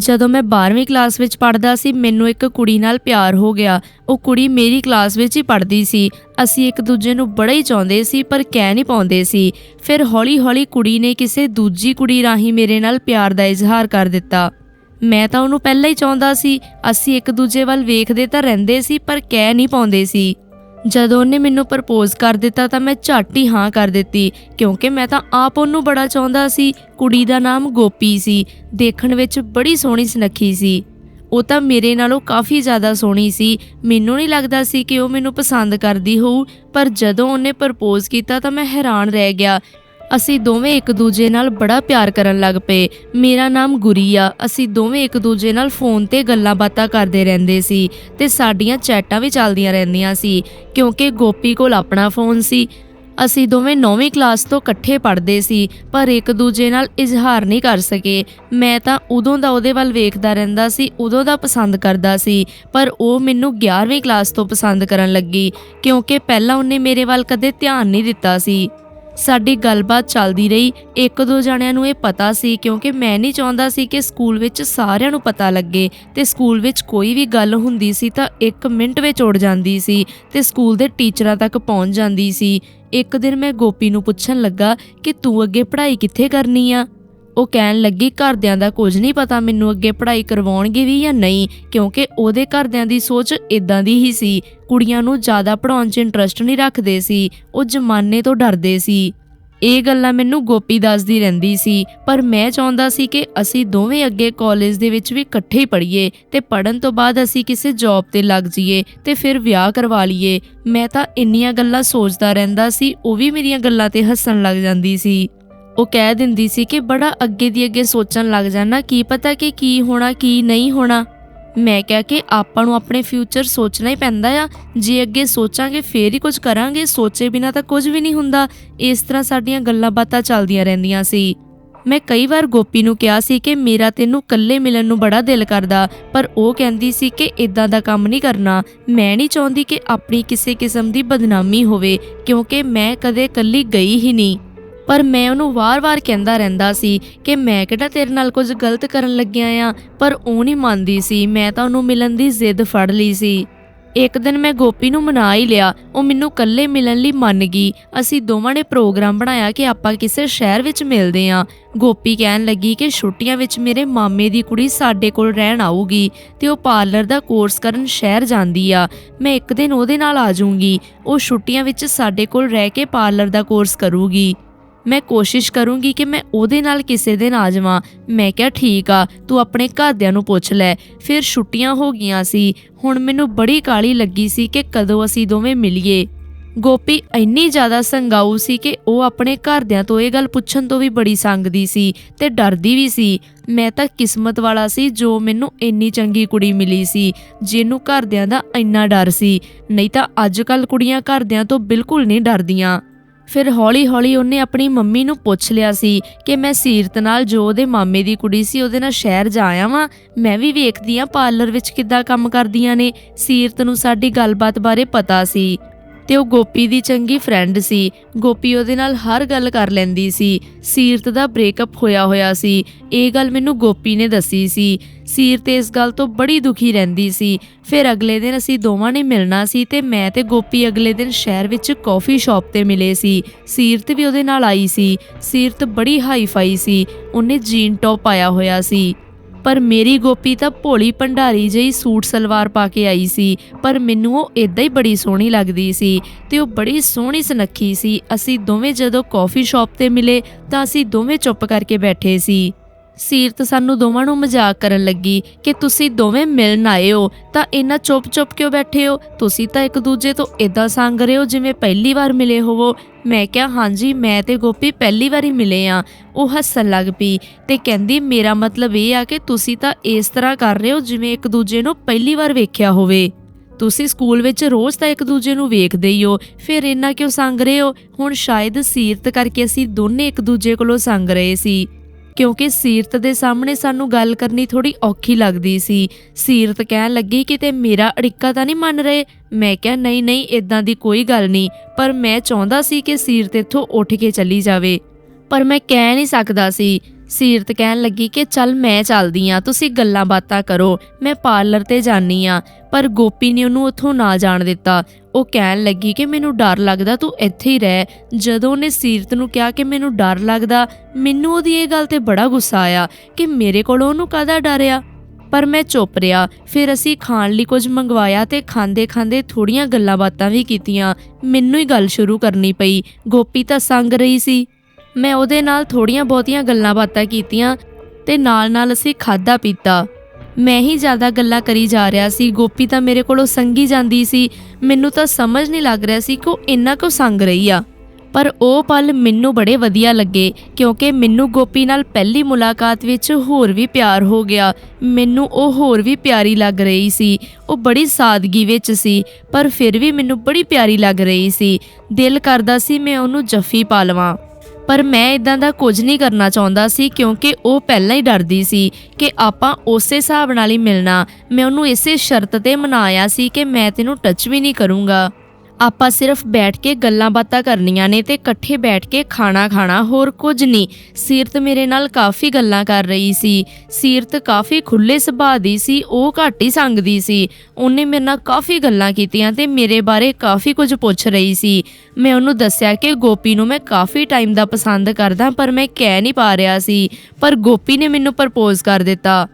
ਜਦੋਂ ਮੈਂ 12ਵੀਂ ਕਲਾਸ ਵਿੱਚ ਪੜ੍ਹਦਾ ਸੀ, ਮੈਨੂੰ ਇੱਕ ਕੁੜੀ ਨਾਲ ਪਿਆਰ ਹੋ ਗਿਆ। ਉਹ ਕੁੜੀ ਮੇਰੀ ਕਲਾਸ ਵਿੱਚ ਹੀ ਪੜ੍ਹਦੀ ਸੀ। ਅਸੀਂ ਇੱਕ ਦੂਜੇ ਨੂੰ ਬੜਾ ਹੀ ਚਾਹੁੰਦੇ ਸੀ, ਪਰ ਕਹਿ ਨਹੀਂ ਪਾਉਂਦੇ ਸੀ। ਫਿਰ ਹੌਲੀ-ਹੌਲੀ ਕੁੜੀ ਨੇ ਕਿਸੇ ਦੂਜੀ ਕੁੜੀ ਰਾਹੀਂ ਮੇਰੇ ਨਾਲ ਪਿਆਰ ਦਾ ਇਜ਼ਹਾਰ ਕਰ ਦਿੱਤਾ। ਮੈਂ ਤਾਂ ਉਹਨੂੰ ਪਹਿਲਾਂ ਹੀ ਚਾਹੁੰਦਾ ਸੀ, ਅਸੀਂ ਇੱਕ ਦੂਜੇ ਵੱਲ ਵੇਖਦੇ ਤਾਂ ਰਹਿੰਦੇ ਸੀ, ਪਰ ਕਹਿ ਨਹੀਂ ਪਾਉਂਦੇ ਸੀ। ਜਦੋਂ ਉਹਨੇ ਮੈਨੂੰ ਪ੍ਰਪੋਜ਼ ਕਰ ਦਿੱਤਾ ਤਾਂ ਮੈਂ ਝੱਟ ਹੀ ਹਾਂ ਕਰ ਦਿੱਤੀ, ਕਿਉਂਕਿ ਮੈਂ ਤਾਂ ਆਪ ਉਹਨੂੰ ਬੜਾ ਚਾਹੁੰਦਾ ਸੀ। ਕੁੜੀ ਦਾ ਨਾਮ ਗੋਪੀ ਸੀ, ਦੇਖਣ ਵਿੱਚ ਬੜੀ ਸੋਹਣੀ ਸੁਨੱਖੀ ਸੀ। ਉਹ ਤਾਂ ਮੇਰੇ ਨਾਲੋਂ ਕਾਫੀ ਜ਼ਿਆਦਾ ਸੋਹਣੀ ਸੀ। ਮੈਨੂੰ ਨਹੀਂ ਲੱਗਦਾ ਸੀ ਕਿ ਉਹ ਮੈਨੂੰ ਪਸੰਦ ਕਰਦੀ ਹੋਊ, ਪਰ ਜਦੋਂ ਉਹਨੇ ਪ੍ਰਪੋਜ਼ ਕੀਤਾ ਤਾਂ ਮੈਂ ਹੈਰਾਨ ਰਹਿ ਗਿਆ ਅਸੀਂ ਦੋਵੇਂ ਇੱਕ ਦੂਜੇ ਨਾਲ ਬੜਾ ਪਿਆਰ ਕਰਨ ਲੱਗ ਪਏ। ਮੇਰਾ ਨਾਮ ਗੁਰੀ ਆ ਅਸੀਂ ਦੋਵੇਂ ਇੱਕ ਦੂਜੇ ਨਾਲ ਫੋਨ ਤੇ ਗੱਲਾਂ ਬਾਤਾਂ ਕਰਦੇ ਰਹਿੰਦੇ ਸੀ ਤੇ ਸਾਡੀਆਂ ਚੈਟਾਂ ਵੀ ਚੱਲਦੀਆਂ ਰਹਿੰਦੀਆਂ ਸੀ, ਕਿਉਂਕਿ ਗੋਪੀ ਕੋਲ ਆਪਣਾ ਫੋਨ ਸੀ। ਅਸੀਂ ਦੋਵੇਂ 9ਵੀਂ ਕਲਾਸ ਤੋਂ ਇਕੱਠੇ ਪੜ੍ਹਦੇ ਸੀ, ਪਰ ਇੱਕ ਦੂਜੇ ਨਾਲ ਇਜ਼ਹਾਰ ਨਹੀਂ ਕਰ ਸਕੇ। ਮੈਂ ਤਾਂ ਉਦੋਂ ਦਾ ਉਹਦੇ ਵੱਲ ਵੇਖਦਾ ਰਹਿੰਦਾ ਸੀ, ਉਦੋਂ ਦਾ ਪਸੰਦ ਕਰਦਾ ਸੀ, ਪਰ ਉਹ ਮੈਨੂੰ 11ਵੀਂ ਕਲਾਸ ਤੋਂ ਪਸੰਦ ਕਰਨ ਲੱਗੀ, ਕਿਉਂਕਿ ਪਹਿਲਾਂ ਉਹਨੇ ਮੇਰੇ ਵੱਲ ਕਦੇ ਧਿਆਨ ਨਹੀਂ ਦਿੱਤਾ ਸੀ। ਸਾਡੀ ਗੱਲਬਾਤ ਚੱਲਦੀ ਰਹੀ। ਇੱਕ ਦੋ ਜਣਿਆਂ ਨੂੰ ਇਹ ਪਤਾ ਸੀ ਕਿਉਂਕਿ ਮੈਂ ਨਹੀਂ ਚਾਹੁੰਦਾ ਸੀ ਕਿ ਸਕੂਲ ਵਿੱਚ ਸਾਰਿਆਂ ਨੂੰ ਪਤਾ ਲੱਗੇ ਤੇ ਸਕੂਲ ਵਿੱਚ ਕੋਈ ਵੀ ਗੱਲ ਹੁੰਦੀ ਸੀ ਤਾਂ 1 ਮਿੰਟ ਵਿੱਚ ਉੜ ਜਾਂਦੀ ਸੀ ਤੇ ਸਕੂਲ ਦੇ ਟੀਚਰਾਂ ਤੱਕ ਪਹੁੰਚ ਜਾਂਦੀ ਸੀ। ਇੱਕ ਦਿਨ ਮੈਂ ਗੋਪੀ ਨੂੰ ਪੁੱਛਣ ਲੱਗਾ ਕਿ ਤੂੰ ਅੱਗੇ ਪੜ੍ਹਾਈ ਕਿੱਥੇ ਕਰਨੀ ਆ? ਉਹ ਕਹਿਣ ਲੱਗੀ, ਘਰਦਿਆਂ ਦਾ ਕੁਝ ਨਹੀਂ ਪਤਾ ਮੈਨੂੰ ਅੱਗੇ ਪੜ੍ਹਾਈ ਕਰਵਾਉਣਗੇ ਵੀ ਜਾਂ ਨਹੀਂ, ਕਿਉਂਕਿ ਉਹਦੇ ਘਰਦਿਆਂ ਦੀ ਸੋਚ ਇਦਾਂ ਦੀ ਹੀ ਸੀ। ਕੁੜੀਆਂ ਨੂੰ ਜ਼ਿਆਦਾ ਪੜਾਉਣ 'ਚ ਇੰਟਰਸਟ ਨਹੀਂ ਰੱਖਦੇ ਸੀ, ਉਹ ਜ਼ਮਾਨੇ ਤੋਂ ਡਰਦੇ ਸੀ। ਇਹ ਗੱਲਾਂ ਮੈਨੂੰ ਗੋਪੀ ਦੱਸਦੀ ਰਹਿੰਦੀ ਸੀ, ਪਰ ਮੈਂ ਚਾਹੁੰਦਾ ਸੀ ਕਿ ਅਸੀਂ ਦੋਵੇਂ ਅੱਗੇ ਕਾਲਜ ਦੇ ਵਿੱਚ ਵੀ ਇਕੱਠੇ ਹੀ ਪੜ੍ਹੀਏ ਤੇ ਪੜਨ ਤੋਂ ਬਾਅਦ ਅਸੀਂ ਕਿਸੇ ਜੌਬ ਤੇ ਲੱਗ ਜਾਈਏ ਤੇ ਫਿਰ ਵਿਆਹ ਕਰਵਾ ਲਈਏ। ਮੈਂ ਤਾਂ ਇੰਨੀਆਂ ਗੱਲਾਂ ਸੋਚਦਾ ਰਹਿੰਦਾ ਸੀ, ਉਹ ਵੀ ਮੇਰੀਆਂ ਗੱਲਾਂ ਤੇ ਹੱਸਣ ਲੱਗ ਜਾਂਦੀ ਸੀ। ਉਹ ਕਹਿ ਦਿੰਦੀ ਸੀ ਕਿ ਬੜਾ ਅੱਗੇ ਦੀ ਅੱਗੇ ਸੋਚਣ ਲੱਗ ਜਾਣਾ, ਕੀ ਪਤਾ ਕਿ ਕੀ ਹੋਣਾ, ਕੀ ਨਹੀਂ ਹੋਣਾ। ਮੈਂ ਕਿਹਾ ਕਿ ਆਪਾਂ ਨੂੰ ਆਪਣੇ ਫਿਊਚਰ ਸੋਚਣਾ ਹੀ ਪੈਂਦਾ ਆ। ਜੇ ਅੱਗੇ ਸੋਚਾਂਗੇ, ਫੇਰ ਹੀ ਕੁਝ ਕਰਾਂਗੇ। ਸੋਚੇ ਬਿਨਾ ਤਾਂ ਕੁਝ ਵੀ ਨਹੀਂ ਹੁੰਦਾ। ਇਸ ਤਰ੍ਹਾਂ ਸਾਡੀਆਂ ਗੱਲਾਂ ਬਾਤਾਂ ਚੱਲਦੀਆਂ ਰਹਿੰਦੀਆਂ ਸੀ। ਮੈਂ ਕਈ ਵਾਰ ਗੋਪੀ ਨੂੰ ਕਿਹਾ ਸੀ ਕਿ ਮੇਰਾ ਤੈਨੂੰ ਇਕੱਲੇ ਮਿਲਣ ਨੂੰ ਬੜਾ ਦਿਲ ਕਰਦਾ, ਪਰ ਉਹ ਕਹਿੰਦੀ ਸੀ ਕਿ ਇਦਾਂ ਦਾ ਕੰਮ ਨਹੀਂ ਕਰਨਾ। ਮੈਂ ਨਹੀਂ ਚਾਹੁੰਦੀ ਕਿ ਆਪਣੀ ਕਿਸੇ ਕਿਸਮ ਦੀ ਬਦਨਾਮੀ ਹੋਵੇ, ਕਿਉਂਕਿ ਮੈਂ ਕਦੇ ਇਕੱਲੀ ਗਈ ਹੀ ਨਹੀਂ। ਪਰ ਮੈਂ ਉਹਨੂੰ ਵਾਰ-ਵਾਰ ਕਹਿੰਦਾ ਰਹਿੰਦਾ ਸੀ ਕਿ ਮੈਂ ਕਿਹੜਾ ਤੇਰੇ ਨਾਲ ਕੁਝ ਗਲਤ ਕਰਨ ਲੱਗਿਆ ਆ, ਪਰ ਉਹ ਨਹੀਂ ਮੰਨਦੀ ਸੀ। ਮੈਂ ਤਾਂ ਉਹਨੂੰ ਮਿਲਣ ਦੀ ਜ਼ਿੱਦ ਫੜ ਲਈ ਸੀ। ਇੱਕ ਦਿਨ ਮੈਂ ਗੋਪੀ ਨੂੰ ਮਨਾ ਹੀ ਲਿਆ। ਉਹ ਮੈਨੂੰ ਇਕੱਲੇ ਮਿਲਣ ਲਈ ਮੰਨ ਗਈ। ਅਸੀਂ ਦੋਵਾਂ ਨੇ ਪ੍ਰੋਗਰਾਮ ਬਣਾਇਆ ਕਿ ਆਪਾਂ ਕਿਸੇ ਸ਼ਹਿਰ ਵਿੱਚ ਮਿਲਦੇ ਆਂ ਗੋਪੀ ਕਹਿਣ ਲੱਗੀ ਕਿ ਛੁੱਟੀਆਂ ਵਿੱਚ ਮੇਰੇ ਮਾਮੇ ਦੀ ਕੁੜੀ ਸਾਡੇ ਕੋਲ ਰਹਿਣ ਆਊਗੀ ਤੇ ਉਹ ਪਾਰਲਰ ਦਾ ਕੋਰਸ ਕਰਨ ਸ਼ਹਿਰ ਜਾਂਦੀ ਆ। ਮੈਂ ਇੱਕ ਦਿਨ ਉਹਦੇ ਨਾਲ ਆ ਜਾਊਂਗੀ। ਉਹ ਛੁੱਟੀਆਂ ਵਿੱਚ ਸਾਡੇ ਕੋਲ ਰਹਿ ਕੇ ਪਾਰਲਰ ਦਾ ਕੋਰਸ ਕਰੂਗੀ। ਮੈਂ ਕੋਸ਼ਿਸ਼ ਕਰੂੰਗੀ ਕਿ ਮੈਂ ਉਹਦੇ ਨਾਲ ਕਿਸੇ ਦਿਨ ਆ ਜਾਵਾਂ। ਮੈਂ ਕਿਹਾ, ਠੀਕ ਆ, ਤੂੰ ਆਪਣੇ ਘਰਦਿਆਂ ਨੂੰ ਪੁੱਛ ਲੈ। ਫਿਰ ਛੁੱਟੀਆਂ ਹੋ ਗਈਆਂ ਸੀ। ਹੁਣ ਮੈਨੂੰ ਬੜੀ ਕਾਲੀ ਲੱਗੀ ਸੀ ਕਿ ਕਦੋਂ ਅਸੀਂ ਦੋਵੇਂ ਮਿਲੀਏ। ਗੋਪੀ ਇੰਨੀ ਜ਼ਿਆਦਾ ਸੰਗਾਊ ਸੀ ਕਿ ਉਹ ਆਪਣੇ ਘਰਦਿਆਂ ਤੋਂ ਇਹ ਗੱਲ ਪੁੱਛਣ ਤੋਂ ਵੀ ਬੜੀ ਸੰਗਦੀ ਸੀ ਤੇ ਡਰਦੀ ਵੀ ਸੀ। ਮੈਂ ਤਾਂ ਕਿਸਮਤ ਵਾਲਾ ਸੀ ਜੋ ਮੈਨੂੰ ਇੰਨੀ ਚੰਗੀ ਕੁੜੀ ਮਿਲੀ ਸੀ, ਜਿਹਨੂੰ ਘਰਦਿਆਂ ਦਾ ਇੰਨਾ ਡਰ ਸੀ। ਨਹੀਂ ਤਾਂ ਅੱਜ ਕੱਲ ਕੁੜੀਆਂ ਘਰਦਿਆਂ ਤੋਂ ਬਿਲਕੁਲ ਨਹੀਂ ਡਰਦੀਆਂ। ਫਿਰ ਹੌਲੀ-ਹੌਲੀ ਉਹਨੇ ਆਪਣੀ ਮੰਮੀ ਨੂੰ ਪੁੱਛ ਲਿਆ ਸੀ ਕਿ ਮੈਂ ਸੀਰਤ ਨਾਲ ਜੋ ਉਹਦੇ ਮਾਮੇ ਦੀ ਕੁੜੀ ਸੀ ਉਹਦੇ ਨਾਲ ਸ਼ਹਿਰ ਜਾ ਆਇਆ ਵਾਂ। ਮੈਂ ਵੀ ਵੇਖਦੀ ਆ, ਪਾਰਲਰ ਵਿੱਚ ਕਿੱਦਾਂ ਕੰਮ ਕਰਦੀਆਂ ਨੇ। ਸੀਰਤ ਨੂੰ ਸਾਡੀ ਗੱਲਬਾਤ ਬਾਰੇ ਪਤਾ ਸੀ। ਤੇ ਉਹ ਗੋਪੀ ਦੀ ਚੰਗੀ ਫਰੈਂਡ ਸੀ। ਗੋਪੀ ਉਹਦੇ ਨਾਲ ਹਰ ਗੱਲ ਕਰ ਲੈਂਦੀ ਸੀ। ਸੀਰਤ ਦਾ ਬ੍ਰੇਕਅਪ ਹੋਇਆ ਹੋਇਆ ਸੀ। ਇਹ ਗੱਲ ਮੈਨੂੰ ਗੋਪੀ ਨੇ ਦੱਸੀ ਸੀ। ਸੀਰਤ ਇਸ ਗੱਲ ਤੋਂ ਬੜੀ ਦੁਖੀ ਰਹਿੰਦੀ ਸੀ। ਫਿਰ ਅਗਲੇ ਦਿਨ ਅਸੀਂ ਦੋਵਾਂ ਨੇ ਮਿਲਣਾ ਸੀ ਤੇ ਮੈਂ ਤੇ ਗੋਪੀ ਅਗਲੇ ਦਿਨ ਸ਼ਹਿਰ ਵਿੱਚ ਕਾਫੀ ਸ਼ਾਪ ਤੇ ਮਿਲੇ ਸੀ। ਸੀਰਤ ਵੀ ਉਹਦੇ ਨਾਲ ਆਈ ਸੀ। ਸੀਰਤ ਬੜੀ ਹਾਈ ਫਾਈ ਸੀ। ਉਹਨੇ ਜੀਨ ਟੌਪ ਪਾਇਆ ਹੋਇਆ ਸੀ। ਪਰ ਮੇਰੀ ਗੋਪੀ ਤਾਂ ਭੋਲੀ ਭੰਡਾਰੀ ਜਿਹੀ ਸੂਟ ਸਲਵਾਰ ਪਾ ਕੇ ਆਈ ਸੀ, ਪਰ ਮੈਨੂੰ ਉਹ ਇਦਾਂ ਹੀ ਬੜੀ ਸੋਹਣੀ ਲੱਗਦੀ ਸੀ ਤੇ ਉਹ ਬੜੀ ਸੋਹਣੀ ਸੁਨੱਖੀ ਸੀ। ਅਸੀਂ ਦੋਵੇਂ ਜਦੋਂ ਕਾਫੀ ਸ਼ਾਪ ਤੇ ਮਿਲੇ ਤਾਂ ਅਸੀਂ ਦੋਵੇਂ ਚੁੱਪ ਕਰਕੇ ਬੈਠੇ ਸੀ। ਸੀਰਤ ਸਾਨੂੰ ਦੋਵਾਂ ਨੂੰ ਮਜ਼ਾਕ ਕਰਨ ਲੱਗੀ ਕਿ ਤੁਸੀਂ ਦੋਵੇਂ ਮਿਲਣ ਆਏ ਹੋ, ਤਾਂ ਇੰਨਾ ਚੁੱਪ-ਚੁੱਪ ਕਿਉਂ ਬੈਠੇ ਹੋ? ਤੁਸੀਂ ਤਾਂ ਇੱਕ ਦੂਜੇ ਤੋਂ ਇਦਾਂ ਸੰਗ ਰਹੇ ਹੋ ਜਿਵੇਂ ਪਹਿਲੀ ਵਾਰ ਮਿਲੇ ਹੋਵੋ। ਮੈਂ ਕਿਹਾ, ਹਾਂਜੀ, ਮੈਂ ਤੇ ਗੋਪੀ ਪਹਿਲੀ ਵਾਰੀ ਮਿਲੇ ਆ। ਉਹ ਹੱਸਣ ਲੱਗ ਪਈ ਤੇ ਕਹਿੰਦੀ, ਮੇਰਾ ਮਤਲਬ ਇਹ ਆ ਕਿ ਤੁਸੀਂ ਤਾਂ ਇਸ ਤਰ੍ਹਾਂ ਕਰ ਰਹੇ ਹੋ ਜਿਵੇਂ ਇੱਕ ਦੂਜੇ ਨੂੰ ਪਹਿਲੀ ਵਾਰ ਵੇਖਿਆ ਹੋਵੇ। ਤੁਸੀਂ ਸਕੂਲ ਵਿੱਚ ਰੋਜ਼ ਤਾਂ ਇੱਕ ਦੂਜੇ ਨੂੰ ਵੇਖਦੇ ਹੀ ਹੋ, ਫਿਰ ਇੰਨਾ ਕਿਉਂ ਸੰਗ ਰਹੇ ਹੋ? ਹੁਣ ਸ਼ਾਇਦ ਸੀਰਤ ਕਰਕੇ ਅਸੀਂ ਦੋਨੇ ਇੱਕ ਦੂਜੇ ਕੋਲੋਂ ਸੰਗ ਰਹੇ ਸੀ। ਕਿਉਂਕਿ ਸੀਰਤ ਦੇ ਸਾਹਮਣੇ ਸਾਨੂੰ ਗੱਲ ਕਰਨੀ ਥੋੜੀ ਔਖੀ ਲੱਗਦੀ ਸੀ। ਸੀਰਤ ਕਹਿਣ ਲੱਗੀ ਕਿਤੇ ਮੇਰਾ ਅੜਿੱਕਾ ਤਾਂ ਨਹੀਂ ਮੰਨ ਰਹੇ। ਮੈਂ ਕਿਹਾ, ਨਹੀਂ ਨਹੀਂ ਇਦਾਂ ਦੀ ਕੋਈ ਗੱਲ ਨਹੀਂ, ਪਰ ਮੈਂ ਚਾਹੁੰਦਾ ਸੀ ਕਿ ਸੀਰਤ ਇੱਥੋਂ ਉੱਠ ਕੇ ਚਲੀ ਜਾਵੇ। ਪਰ ਮੈਂ ਕਹਿ ਨਹੀਂ ਸਕਦਾ ਸੀ। ਸੀਰਤ ਕਹਿਣ ਲੱਗੀ ਕਿ, ਚੱਲ ਮੈਂ ਚੱਲਦੀ ਆ, ਤੁਸੀਂ ਗੱਲਾਂ ਬਾਤਾਂ ਕਰੋ, ਮੈਂ ਪਾਰਲਰ ਤੇ ਜਾਨੀ ਆ, ਪਰ ਗੋਪੀ ਨੇ ਉਹਨੂੰ ਉੱਥੋਂ ਨਾ ਜਾਣ ਦਿੱਤਾ। ਉਹ ਕਹਿਣ ਲੱਗੀ ਕਿ ਮੈਨੂੰ ਡਰ ਲੱਗਦਾ, ਤੂੰ ਇੱਥੇ ਹੀ ਰਹਿ। ਜਦੋਂ ਉਹਨੇ ਸੀਰਤ ਨੂੰ ਕਿਹਾ ਕਿ ਮੈਨੂੰ ਡਰ ਲੱਗਦਾ, ਮੈਨੂੰ ਉਹਦੀ ਇਹ ਗੱਲ ਤੇ ਬੜਾ ਗੁੱਸਾ ਆਇਆ ਕਿ ਮੇਰੇ ਕੋਲੋਂ ਉਹਨੂੰ ਕਾਹਦਾ ਡਰਿਆ ਪਰ ਮੈਂ ਚੁੱਪ ਰਿਹਾ। ਫਿਰ ਅਸੀਂ ਖਾਣ ਲਈ ਕੁਝ ਮੰਗਵਾਇਆ ਤੇ ਖਾਂਦੇ ਖਾਂਦੇ ਥੋੜੀਆਂ ਗੱਲਾਂ ਬਾਤਾਂ ਵੀ ਕੀਤੀਆਂ। ਮੈਨੂੰ ਹੀ ਗੱਲ ਸ਼ੁਰੂ ਕਰਨੀ ਪਈ। ਗੋਪੀ ਤਾਂ ਸੰਗ ਰਹੀ ਸੀ। ਮੈਂ ਉਹਦੇ ਨਾਲ ਥੋੜੀਆਂ ਬਹੁਤੀਆਂ ਗੱਲਾਂ ਬਾਤਾਂ ਕੀਤੀਆਂ ਤੇ ਨਾਲ ਨਾਲ ਅਸੀਂ ਖਾਦਾ ਪੀਤਾ। ਮੈਂ ਹੀ ਜ਼ਿਆਦਾ ਗੱਲਾਂ ਕਰੀ ਜਾ ਰਿਹਾ ਸੀ। ਗੋਪੀ ਤਾਂ ਮੇਰੇ ਕੋਲੋਂ ਸੰਗੀ ਜਾਂਦੀ ਸੀ। ਮੈਨੂੰ ਤਾਂ ਸਮਝ ਨਹੀਂ ਲੱਗ ਰਿਹਾ ਸੀ ਕਿ ਉਹ ਇੰਨਾ ਕੁ ਸੰਗ ਰਹੀ ਆ। ਪਰ ਉਹ ਪਲ ਮੈਨੂੰ ਬੜੇ ਵਧੀਆ ਲੱਗੇ, ਕਿਉਂਕਿ ਮੈਨੂੰ ਗੋਪੀ ਨਾਲ ਪਹਿਲੀ ਮੁਲਾਕਾਤ ਵਿੱਚ ਹੋਰ ਵੀ ਪਿਆਰ ਹੋ ਗਿਆ। ਮੈਨੂੰ ਉਹ ਹੋਰ ਵੀ ਪਿਆਰੀ ਲੱਗ ਰਹੀ ਸੀ। ਉਹ ਬੜੀ ਸਾਦਗੀ ਵਿੱਚ ਸੀ, ਪਰ ਫਿਰ ਵੀ ਮੈਨੂੰ ਬੜੀ ਪਿਆਰੀ ਲੱਗ ਰਹੀ ਸੀ। ਦਿਲ ਕਰਦਾ ਸੀ ਮੈਂ ਉਹਨੂੰ ਜੱਫੀ ਪਾ ਲਵਾਂ। ਪਰ ਮੈਂ ਇਦਾਂ ਦਾ ਕੁਝ ਨਹੀਂ ਕਰਨਾ ਚਾਹੁੰਦਾ ਸੀ ਕਿਉਂਕਿ ਉਹ ਪਹਿਲਾਂ ਹੀ ਡਰਦੀ ਸੀ ਕਿ ਆਪਾਂ ਉਸੇ ਹਿਸਾਬ ਨਾਲ ਹੀ ਮਿਲਣਾ। ਮੈਂ ਉਹਨੂੰ ਇਸੇ ਸ਼ਰਤ ਤੇ ਮਨਾਇਆ ਸੀ ਕਿ ਮੈਂ ਤੈਨੂੰ ਟੱਚ ਵੀ ਨਹੀਂ ਕਰੂੰਗਾ। ਆਪਾਂ ਸਿਰਫ ਬੈਠ ਕੇ ਗੱਲਾਂ ਬਾਤਾਂ ਕਰਨੀਆਂ ਨੇ ਤੇ ਇਕੱਠੇ ਬੈਠ ਕੇ ਖਾਣਾ ਖਾਣਾ, ਹੋਰ ਕੁਝ ਨਹੀਂ। ਸੀਰਤ ਮੇਰੇ ਨਾਲ ਕਾਫੀ ਗੱਲਾਂ ਕਰ ਰਹੀ ਸੀ। ਸੀਰਤ ਕਾਫੀ ਖੁੱਲੇ ਸੁਭਾਅ ਦੀ ਸੀ, ਉਹ ਘੱਟ ਹੀ ਸੰਗਦੀ ਸੀ। ਉਹਨੇ ਮੇਰੇ ਨਾਲ ਕਾਫੀ ਗੱਲਾਂ ਕੀਤੀਆਂ ਤੇ ਮੇਰੇ ਬਾਰੇ ਕਾਫੀ ਕੁਝ ਪੁੱਛ ਰਹੀ ਸੀ। ਮੈਂ ਉਹਨੂੰ ਦੱਸਿਆ ਕਿ ਗੋਪੀ ਨੂੰ ਮੈਂ ਕਾਫੀ ਟਾਈਮ ਦਾ ਪਸੰਦ ਕਰਦਾ ਪਰ ਮੈਂ ਕਹਿ ਨਹੀਂ ਪਾ ਰਿਹਾ ਸੀ, ਪਰ ਗੋਪੀ ਨੇ ਮੈਨੂੰ ਪ੍ਰਪੋਜ਼ ਕਰ ਦਿੱਤਾ।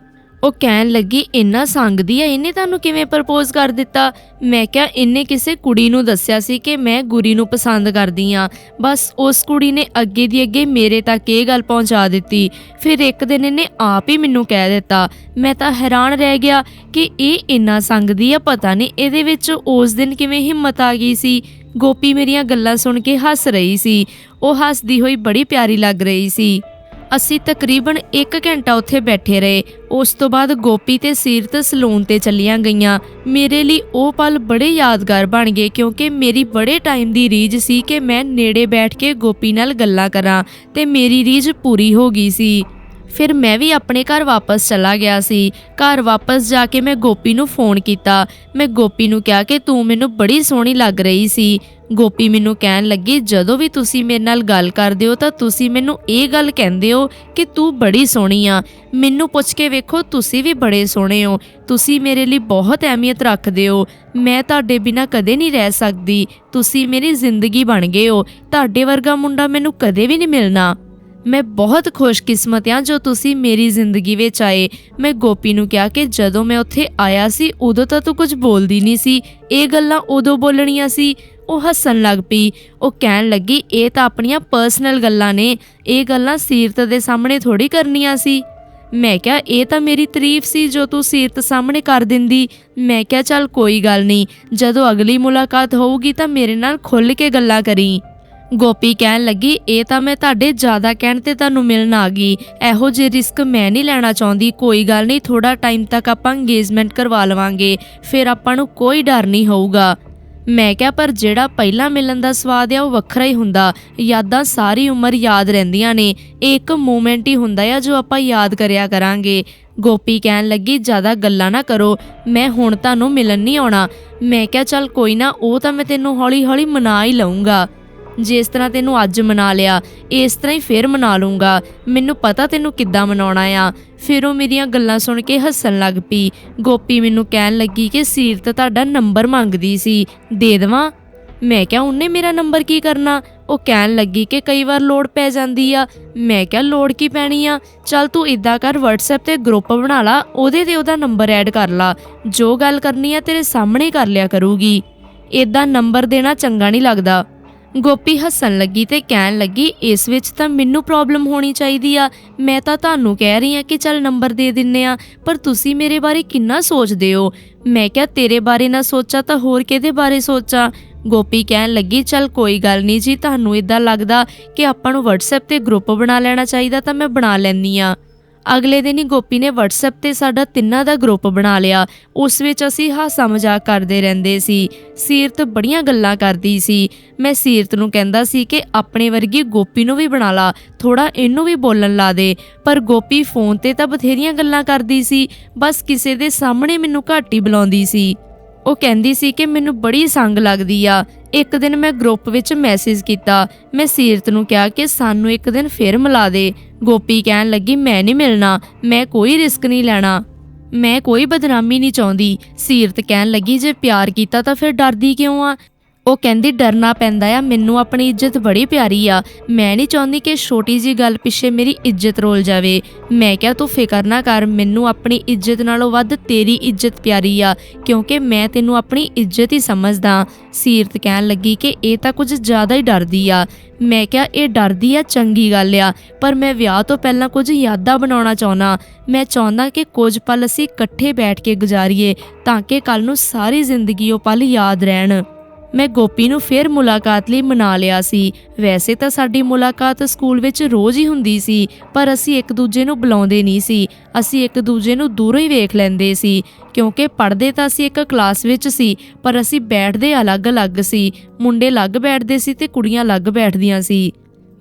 ਉਹ ਕਹਿਣ ਲੱਗੀ, ਇੰਨਾ ਸੰਗਦੀ ਆ, ਇਹਨੇ ਤੁਹਾਨੂੰ ਕਿਵੇਂ ਪ੍ਰਪੋਜ਼ ਕਰ ਦਿੱਤਾ? ਮੈਂ ਕਿਹਾ, ਇਹਨੇ ਕਿਸੇ ਕੁੜੀ ਨੂੰ ਦੱਸਿਆ ਸੀ ਕਿ ਮੈਂ ਗੁਰੀ ਨੂੰ ਪਸੰਦ ਕਰਦੀ ਆ। ਬਸ ਉਸ ਕੁੜੀ ਨੇ ਅੱਗੇ ਦੀ ਅੱਗੇ ਮੇਰੇ ਤੱਕ ਇਹ ਗੱਲ ਪਹੁੰਚਾ ਦਿੱਤੀ। ਫਿਰ ਇੱਕ ਦਿਨ ਇਹਨੇ ਆਪ ਹੀ ਮੈਨੂੰ ਕਹਿ ਦਿੱਤਾ। ਮੈਂ ਤਾਂ ਹੈਰਾਨ ਰਹਿ ਗਿਆ ਕਿ ਇਹ ਇੰਨਾ ਸੰਗਦੀ ਆ, ਪਤਾ ਨਹੀਂ ਇਹਦੇ ਵਿੱਚ ਉਸ ਦਿਨ ਕਿਵੇਂ ਹਿੰਮਤ ਆ ਗਈ ਸੀ। ਗੋਪੀ ਮੇਰੀਆਂ ਗੱਲਾਂ ਸੁਣ ਕੇ ਹੱਸ ਰਹੀ ਸੀ। ਉਹ ਹੱਸਦੀ ਹੋਈ ਬੜੀ ਪਿਆਰੀ ਲੱਗ ਰਹੀ ਸੀ। ਅਸੀਂ ਤਕਰੀਬਨ 1 ਘੰਟਾ ਉੱਥੇ ਬੈਠੇ ਰਹੇ। ਉਸ ਤੋਂ ਬਾਅਦ ਗੋਪੀ ਤੇ ਸੀਰਤ ਸਲੂਨ ਤੇ ਚੱਲੀਆਂ ਗਈਆਂ। ਮੇਰੇ ਲਈ ਉਹ ਪਲ ਬੜੇ ਯਾਦਗਾਰ ਬਣ ਗਏ ਕਿਉਂਕਿ ਮੇਰੀ ਬੜੇ ਟਾਈਮ ਦੀ ਰੀਝ ਸੀ ਕਿ ਮੈਂ ਨੇੜੇ ਬੈਠ ਕੇ ਗੋਪੀ ਨਾਲ ਗੱਲਾਂ ਕਰਾਂ ਤੇ ਮੇਰੀ ਰੀਝ ਪੂਰੀ ਹੋ ਗਈ ਸੀ। ਫਿਰ ਮੈਂ ਵੀ ਆਪਣੇ ਘਰ ਵਾਪਸ ਚਲਾ ਗਿਆ ਸੀ। ਘਰ ਵਾਪਸ ਜਾ ਕੇ ਮੈਂ ਗੋਪੀ ਨੂੰ ਫੋਨ ਕੀਤਾ। ਮੈਂ ਗੋਪੀ ਨੂੰ ਕਿਹਾ ਕਿ ਤੂੰ ਮੈਨੂੰ ਬੜੀ ਸੋਹਣੀ ਲੱਗ ਰਹੀ ਸੀ। ਗੋਪੀ ਮੈਨੂੰ ਕਹਿਣ ਲੱਗੀ, ਜਦੋਂ ਵੀ ਤੁਸੀਂ ਮੇਰੇ ਨਾਲ ਗੱਲ ਕਰਦੇ ਹੋ ਤਾਂ ਤੁਸੀਂ ਮੈਨੂੰ ਇਹ ਗੱਲ ਕਹਿੰਦੇ ਹੋ ਕਿ ਤੂੰ ਬੜੀ ਸੋਹਣੀ ਆ। ਮੈਨੂੰ ਪੁੱਛ ਕੇ ਵੇਖੋ, ਤੁਸੀਂ ਵੀ ਬੜੇ ਸੋਹਣੇ ਹੋ। ਤੁਸੀਂ ਮੇਰੇ ਲਈ ਬਹੁਤ ਅਹਿਮੀਅਤ ਰੱਖਦੇ ਹੋ। ਮੈਂ ਤੁਹਾਡੇ ਬਿਨਾ ਕਦੇ ਨਹੀਂ ਰਹਿ ਸਕਦੀ। ਤੁਸੀਂ ਮੇਰੀ ਜ਼ਿੰਦਗੀ ਬਣ ਗਏ ਹੋ। ਤੁਹਾਡੇ ਵਰਗਾ ਮੁੰਡਾ ਮੈਨੂੰ ਕਦੇ ਵੀ ਨਹੀਂ ਮਿਲਣਾ। ਮੈਂ ਬਹੁਤ ਖੁਸ਼ਕਿਸਮਤ ਹਾਂ ਜੋ ਤੁਸੀਂ ਮੇਰੀ ਜ਼ਿੰਦਗੀ ਵਿੱਚ ਆਏ। ਮੈਂ ਗੋਪੀ ਨੂੰ ਕਿਹਾ ਕਿ ਜਦੋਂ ਮੈਂ ਉੱਥੇ ਆਇਆ ਸੀ, ਉਦੋਂ ਤਾਂ ਤੂੰ ਕੁਝ ਬੋਲਦੀ ਨਹੀਂ ਸੀ। ਇਹ ਗੱਲਾਂ ਉਦੋਂ ਬੋਲਣੀਆਂ ਸੀ। ਉਹ ਹੱਸਣ ਲੱਗ ਪਈ। ਉਹ ਕਹਿਣ ਲੱਗੀ, ਇਹ ਤਾਂ ਆਪਣੀਆਂ ਪਰਸਨਲ ਗੱਲਾਂ ਨੇ। ਇਹ ਗੱਲਾਂ ਸੀਰਤ ਦੇ ਸਾਹਮਣੇ ਥੋੜੀ ਕਰਨੀਆਂ ਸੀ। ਮੈਂ ਕਿਹਾ, ਇਹ ਤਾਂ ਮੇਰੀ ਤਾਰੀਫ ਸੀ ਜੋ ਤੂੰ ਸੀਰਤ ਸਾਹਮਣੇ ਕਰ ਦਿੰਦੀ। ਮੈਂ ਕਿਹਾ, ਚੱਲ ਕੋਈ ਗੱਲ ਨਹੀਂ। ਜਦੋਂ ਅਗਲੀ ਮੁਲਾਕਾਤ ਹੋਊਗੀ ਤਾਂ ਮੇਰੇ ਨਾਲ ਖੁੱਲ੍ਹ ਕੇ ਗੱਲਾਂ ਕਰੀ। ਗੋਪੀ ਕਹਿਣ ਲੱਗੀ, ਇਹ ਤਾਂ ਮੈਂ ਤੁਹਾਡੇ ਜ਼ਿਆਦਾ ਕਹਿਣ ਤੇ ਤੁਹਾਨੂੰ ਮਿਲਣ ਆ ਗਈ। ਇਹੋ ਜਿਹੇ ਰਿਸਕ ਮੈਂ ਨਹੀਂ ਲੈਣਾ ਚਾਹੁੰਦੀ। ਕੋਈ ਗੱਲ ਨਹੀਂ ਥੋੜਾ ਟਾਈਮ ਤੱਕ ਆਪਾਂ ਇੰਗੇਜਮੈਂਟ ਕਰਵਾ ਲਵਾਂਗੇ। ਫਿਰ ਆਪਾਂ ਨੂੰ ਕੋਈ ਡਰ ਨਹੀਂ ਹੋਊਗਾ। ਮੈਂ ਕਿਹਾ, ਪਰ ਜਿਹੜਾ ਪਹਿਲਾਂ ਮਿਲਣ ਦਾ ਸਵਾਦ ਆ, ਉਹ ਵੱਖਰਾ ਹੀ ਹੁੰਦਾ। ਯਾਦਾਂ ਸਾਰੀ ਉਮਰ ਯਾਦ ਰਹਿੰਦੀਆਂ ਨੇ। ਇਹ ਇੱਕ ਮੂਮੈਂਟ ਹੀ ਹੁੰਦਾ ਆ ਜੋ ਆਪਾਂ ਯਾਦ ਕਰਿਆ ਕਰਾਂਗੇ। ਗੋਪੀ ਕਹਿਣ ਲੱਗੀ, ਜ਼ਿਆਦਾ ਗੱਲਾਂ ਨਾ ਕਰੋ। ਮੈਂ ਹੁਣ ਤੁਹਾਨੂੰ ਮਿਲਣ ਨਹੀਂ ਆਉਣਾ। ਮੈਂ ਕਿਹਾ, ਚੱਲ ਕੋਈ ਨਾ, ਉਹ ਤਾਂ ਮੈਂ ਤੈਨੂੰ ਹੌਲੀ-ਹੌਲੀ ਮਨਾ ਹੀ ਲਊਂਗਾ। ਜਿਸ ਤਰ੍ਹਾਂ ਤੈਨੂੰ ਅੱਜ ਮਨਾ ਲਿਆ, ਇਸ ਤਰ੍ਹਾਂ ਹੀ ਫੇਰ ਮਨਾ ਲੂੰਗਾ। ਮੈਨੂੰ ਪਤਾ ਤੈਨੂੰ ਕਿੱਦਾਂ ਮਨਾਉਣਾ ਆ। ਫਿਰ ਉਹ ਮੇਰੀਆਂ ਗੱਲਾਂ ਸੁਣ ਕੇ ਹੱਸਣ ਲੱਗ ਪਈ। ਗੋਪੀ ਮੈਨੂੰ ਕਹਿਣ ਲੱਗੀ ਕਿ ਸੀਰਤ ਤੁਹਾਡਾ ਨੰਬਰ ਮੰਗਦੀ ਸੀ। ਦੇ ਦੇਵਾਂ? ਮੈਂ ਕਿਹਾ, ਉਹਨੇ ਮੇਰਾ ਨੰਬਰ ਕੀ ਕਰਨਾ? ਉਹ ਕਹਿਣ ਲੱਗੀ ਕਿ ਕਈ ਵਾਰ ਲੋੜ ਪੈ ਜਾਂਦੀ ਆ। ਮੈਂ ਕਿਹਾ, ਲੋੜ ਕੀ ਪੈਣੀ ਆ? ਚੱਲ ਤੂੰ ਇਦਾਂ ਕਰ, WhatsApp ਤੇ ਗਰੁੱਪ ਬਣਾ ਲਾ, ਉਹਦੇ ਤੇ ਉਹਦਾ ਨੰਬਰ ਐਡ ਕਰ ਲਾ। ਜੋ ਗੱਲ ਕਰਨੀ ਆ ਤੇਰੇ ਸਾਹਮਣੇ ਕਰ ਲਿਆ ਕਰੂਗੀ। ਇਦਾਂ ਨੰਬਰ ਦੇਣਾ ਚੰਗਾ ਨਹੀਂ ਲੱਗਦਾ। ਗੋਪੀ ਹੱਸਣ ਲੱਗੀ ਤੇ ਕਹਿਣ ਲੱਗੀ, ਇਸ ਵਿੱਚ ਤਾਂ ਮੈਨੂੰ ਪ੍ਰੋਬਲਮ ਹੋਣੀ ਚਾਹੀਦੀ ਆ। ਮੈਂ ਤਾਂ ਤੁਹਾਨੂੰ ਕਹਿ ਰਹੀ ਆ ਕਿ ਚੱਲ ਨੰਬਰ ਦੇ ਦਿੰਨੇ ਆ, ਪਰ ਤੁਸੀਂ ਮੇਰੇ ਬਾਰੇ ਕਿੰਨਾ ਸੋਚਦੇ ਹੋ? ਮੈਂ ਕਿਹਾ, ਤੇਰੇ ਬਾਰੇ ਨਾ ਸੋਚਾਂ ਤਾਂ ਹੋਰ ਕਿਹਦੇ ਬਾਰੇ ਸੋਚਾਂ? ਗੋਪੀ ਕਹਿਣ ਲੱਗੀ, ਚੱਲ ਕੋਈ ਗੱਲ ਨਹੀਂ ਜੀ, ਤੁਹਾਨੂੰ ਇਦਾਂ ਲੱਗਦਾ ਕਿ ਆਪਾਂ ਨੂੰ WhatsApp ਤੇ ਗਰੁੱਪ ਬਣਾ ਲੈਣਾ ਚਾਹੀਦਾ ਤਾਂ ਮੈਂ ਬਣਾ ਲੈਂਦੀ ਆ ਅਗਲੇ ਦਿਨ ਹੀ ਗੋਪੀ ਨੇ WhatsApp ਤੇ ਸਾਡਾ ਤਿੰਨਾਂ ਦਾ ਗਰੁੱਪ ਬਣਾ ਲਿਆ। ਉਸ ਵਿੱਚ ਅਸੀਂ ਹਾਸਾ ਮਜ਼ਾਕ ਕਰਦੇ ਰਹਿੰਦੇ ਸੀ। ਸੀਰਤ ਬੜੀਆਂ ਗੱਲਾਂ ਕਰਦੀ ਸੀ। ਮੈਂ ਸੀਰਤ ਨੂੰ ਕਹਿੰਦਾ ਸੀ ਕਿ ਆਪਣੇ ਵਰਗੀ ਗੋਪੀ ਨੂੰ ਵੀ ਬਣਾ ਲਾ ਥੋੜਾ ਇਹਨੂੰ ਵੀ ਬੋਲਣ ਲਾ ਦੇ। ਪਰ ਗੋਪੀ ਫੋਨ ਤੇ ਤਾਂ ਬਥੇਰੀਆਂ ਗੱਲਾਂ ਕਰਦੀ ਸੀ। ਬਸ ਕਿਸੇ ਦੇ ਸਾਹਮਣੇ ਮੈਨੂੰ ਘੱਟ ਹੀ ਬੁਲਾਉਂਦੀ ਸੀ। ਉਹ ਕਹਿੰਦੀ ਸੀ ਕਿ ਮੈਨੂੰ ਬੜੀ ਸੰਗ ਲੱਗਦੀ ਆ। ਇੱਕ ਦਿਨ ਮੈਂ ਗਰੁੱਪ ਵਿੱਚ ਮੈਸੇਜ ਕੀਤਾ। ਮੈਂ ਸੀਰਤ ਨੂੰ ਕਿਹਾ ਕਿ ਸਾਨੂੰ ਇੱਕ ਦਿਨ ਫੇਰ ਮਿਲਾ ਦੇ। ਗੋਪੀ ਕਹਿਣ ਲੱਗੀ, ਮੈਂ ਨਹੀਂ ਮਿਲਣਾ। ਮੈਂ ਕੋਈ ਰਿਸਕ ਨਹੀਂ ਲੈਣਾ। ਮੈਂ ਕੋਈ ਬਦਨਾਮੀ ਨਹੀਂ ਚਾਹੁੰਦੀ। ਸੀਰਤ ਕਹਿਣ ਲੱਗੀ, ਜੇ ਪਿਆਰ ਕੀਤਾ ਤਾਂ ਫਿਰ ਡਰਦੀ ਕਿਉਂ ਆ? ਉਹ ਕਹਿੰਦੀ, ਡਰਨਾ ਪੈਂਦਾ ਆ, ਮੈਨੂੰ ਆਪਣੀ ਇੱਜ਼ਤ ਬੜੀ ਪਿਆਰੀ ਆ। ਮੈਂ ਨਹੀਂ ਚਾਹੁੰਦੀ ਕਿ ਛੋਟੀ ਜੀ ਗੱਲ ਪਿੱਛੇ ਮੇਰੀ ਇੱਜ਼ਤ ਰੋਲ ਜਾਵੇ। ਮੈਂ ਕਿਹਾ, ਤੂੰ ਫਿਕਰ ਨਾ ਕਰ, ਮੈਨੂੰ ਆਪਣੀ ਇੱਜ਼ਤ ਨਾਲੋਂ ਵੱਧ ਤੇਰੀ ਇੱਜ਼ਤ ਪਿਆਰੀ ਆ, ਕਿਉਂਕਿ ਮੈਂ ਤੈਨੂੰ ਆਪਣੀ ਇੱਜ਼ਤ ਹੀ ਸਮਝਦਾ ਸੀਰਤ ਕਹਿਣ ਲੱਗੀ ਕਿ ਇਹ ਤਾਂ ਕੁਝ ਜ਼ਿਆਦਾ ਹੀ ਡਰਦੀ ਆ। ਮੈਂ ਕਿਹਾ, ਇਹ ਡਰਦੀ ਆ, ਚੰਗੀ ਗੱਲ ਆ, ਪਰ ਮੈਂ ਵਿਆਹ ਤੋਂ ਪਹਿਲਾਂ ਕੁਝ ਯਾਦਾਂ ਬਣਾਉਣਾ ਚਾਹੁੰਦਾ। ਮੈਂ ਚਾਹੁੰਦਾ ਕਿ ਕੁਝ ਪਲ ਅਸੀਂ ਇਕੱਠੇ ਬੈਠ ਕੇ ਗੁਜ਼ਾਰੀਏ, ਤਾਂ ਕਿ ਕੱਲ ਨੂੰ ਸਾਰੀ ਜ਼ਿੰਦਗੀ ਉਹ ਪਲ ਯਾਦ ਰਹਿਣ। ਮੈਂ ਗੋਪੀ ਨੂੰ ਫਿਰ ਮੁਲਾਕਾਤ ਲਈ ਮਨਾ ਲਿਆ ਸੀ। ਵੈਸੇ ਤਾਂ ਸਾਡੀ ਮੁਲਾਕਾਤ ਸਕੂਲ ਵਿੱਚ ਰੋਜ਼ ਹੀ ਹੁੰਦੀ ਸੀ, ਪਰ ਅਸੀਂ ਇੱਕ ਦੂਜੇ ਨੂੰ ਬੁਲਾਉਂਦੇ ਨਹੀਂ ਸੀ। ਅਸੀਂ ਇੱਕ ਦੂਜੇ ਨੂੰ ਦੂਰੋਂ ਹੀ ਵੇਖ ਲੈਂਦੇ ਸੀ, ਕਿਉਂਕਿ ਪੜ੍ਹਦੇ ਤਾਂ ਅਸੀਂ ਇੱਕ ਕਲਾਸ ਵਿੱਚ ਸੀ, ਪਰ ਅਸੀਂ ਬੈਠਦੇ ਅਲੱਗ-ਅਲੱਗ ਸੀ। ਮੁੰਡੇ ਅਲੱਗ ਬੈਠਦੇ ਸੀ ਤੇ ਕੁੜੀਆਂ ਅਲੱਗ ਬੈਠਦੀਆਂ ਸੀ।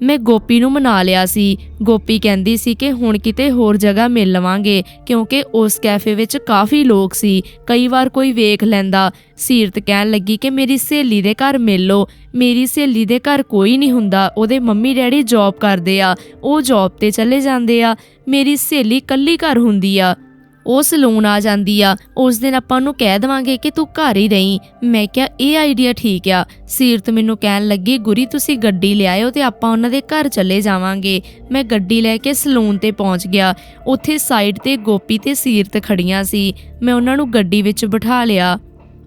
ਮੈਂ ਗੋਪੀ ਨੂੰ ਮਨਾ ਲਿਆ ਸੀ। ਗੋਪੀ ਕਹਿੰਦੀ ਸੀ ਕਿ ਹੁਣ ਕਿਤੇ ਹੋਰ ਜਗ੍ਹਾ ਮਿਲ ਲਵਾਂਗੇ, ਕਿਉਂਕਿ ਉਸ ਕੈਫੇ ਵਿੱਚ ਕਾਫੀ ਲੋਕ ਸੀ, ਕਈ ਵਾਰ ਕੋਈ ਵੇਖ ਲੈਂਦਾ। ਸੀਰਤ ਕਹਿਣ ਲੱਗੀ ਕਿ ਮੇਰੀ ਸਹੇਲੀ ਦੇ ਘਰ ਮਿਲ ਲਓ। ਮੇਰੀ ਸਹੇਲੀ ਦੇ ਘਰ ਕੋਈ ਨਹੀਂ ਹੁੰਦਾ, ਉਹਦੇ ਮੰਮੀ ਡੈਡੀ ਜੌਬ ਕਰਦੇ ਆ, ਉਹ ਜੌਬ ਤੇ ਚਲੇ ਜਾਂਦੇ ਆ। ਮੇਰੀ ਸਹੇਲੀ ਇਕੱਲੀ ਘਰ ਹੁੰਦੀ ਆ। ਉਹ ਸਲੂਨ ਆ ਜਾਂਦੀ ਆ। ਉਸ ਦਿਨ ਆਪਾਂ ਨੂੰ ਕਹਿ ਦਵਾਂਗੇ ਕਿ ਤੂੰ ਘਰ ਹੀ ਰਹੀਂ। ਮੈਂ ਕਿਹਾ, ਇਹ ਆਈਡੀਆ ਠੀਕ ਆ। ਸੀਰਤ ਮੈਨੂੰ ਕਹਿਣ ਲੱਗੀ, ਗੁਰੀ, ਤੁਸੀਂ ਗੱਡੀ ਲਿਆਇਓ ਤੇ ਆਪਾਂ ਉਹਨਾਂ ਦੇ ਘਰ ਚੱਲੇ ਜਾਵਾਂਗੇ। ਮੈਂ ਗੱਡੀ ਲੈ ਕੇ ਸਲੂਨ ਤੇ ਪਹੁੰਚ ਗਿਆ। ਉੱਥੇ ਸਾਈਡ ਤੇ ਗੋਪੀ ਤੇ ਸੀਰਤ ਖੜੀਆਂ ਸੀ। ਮੈਂ ਉਹਨਾਂ ਨੂੰ ਗੱਡੀ ਵਿੱਚ ਬਿਠਾ ਲਿਆ।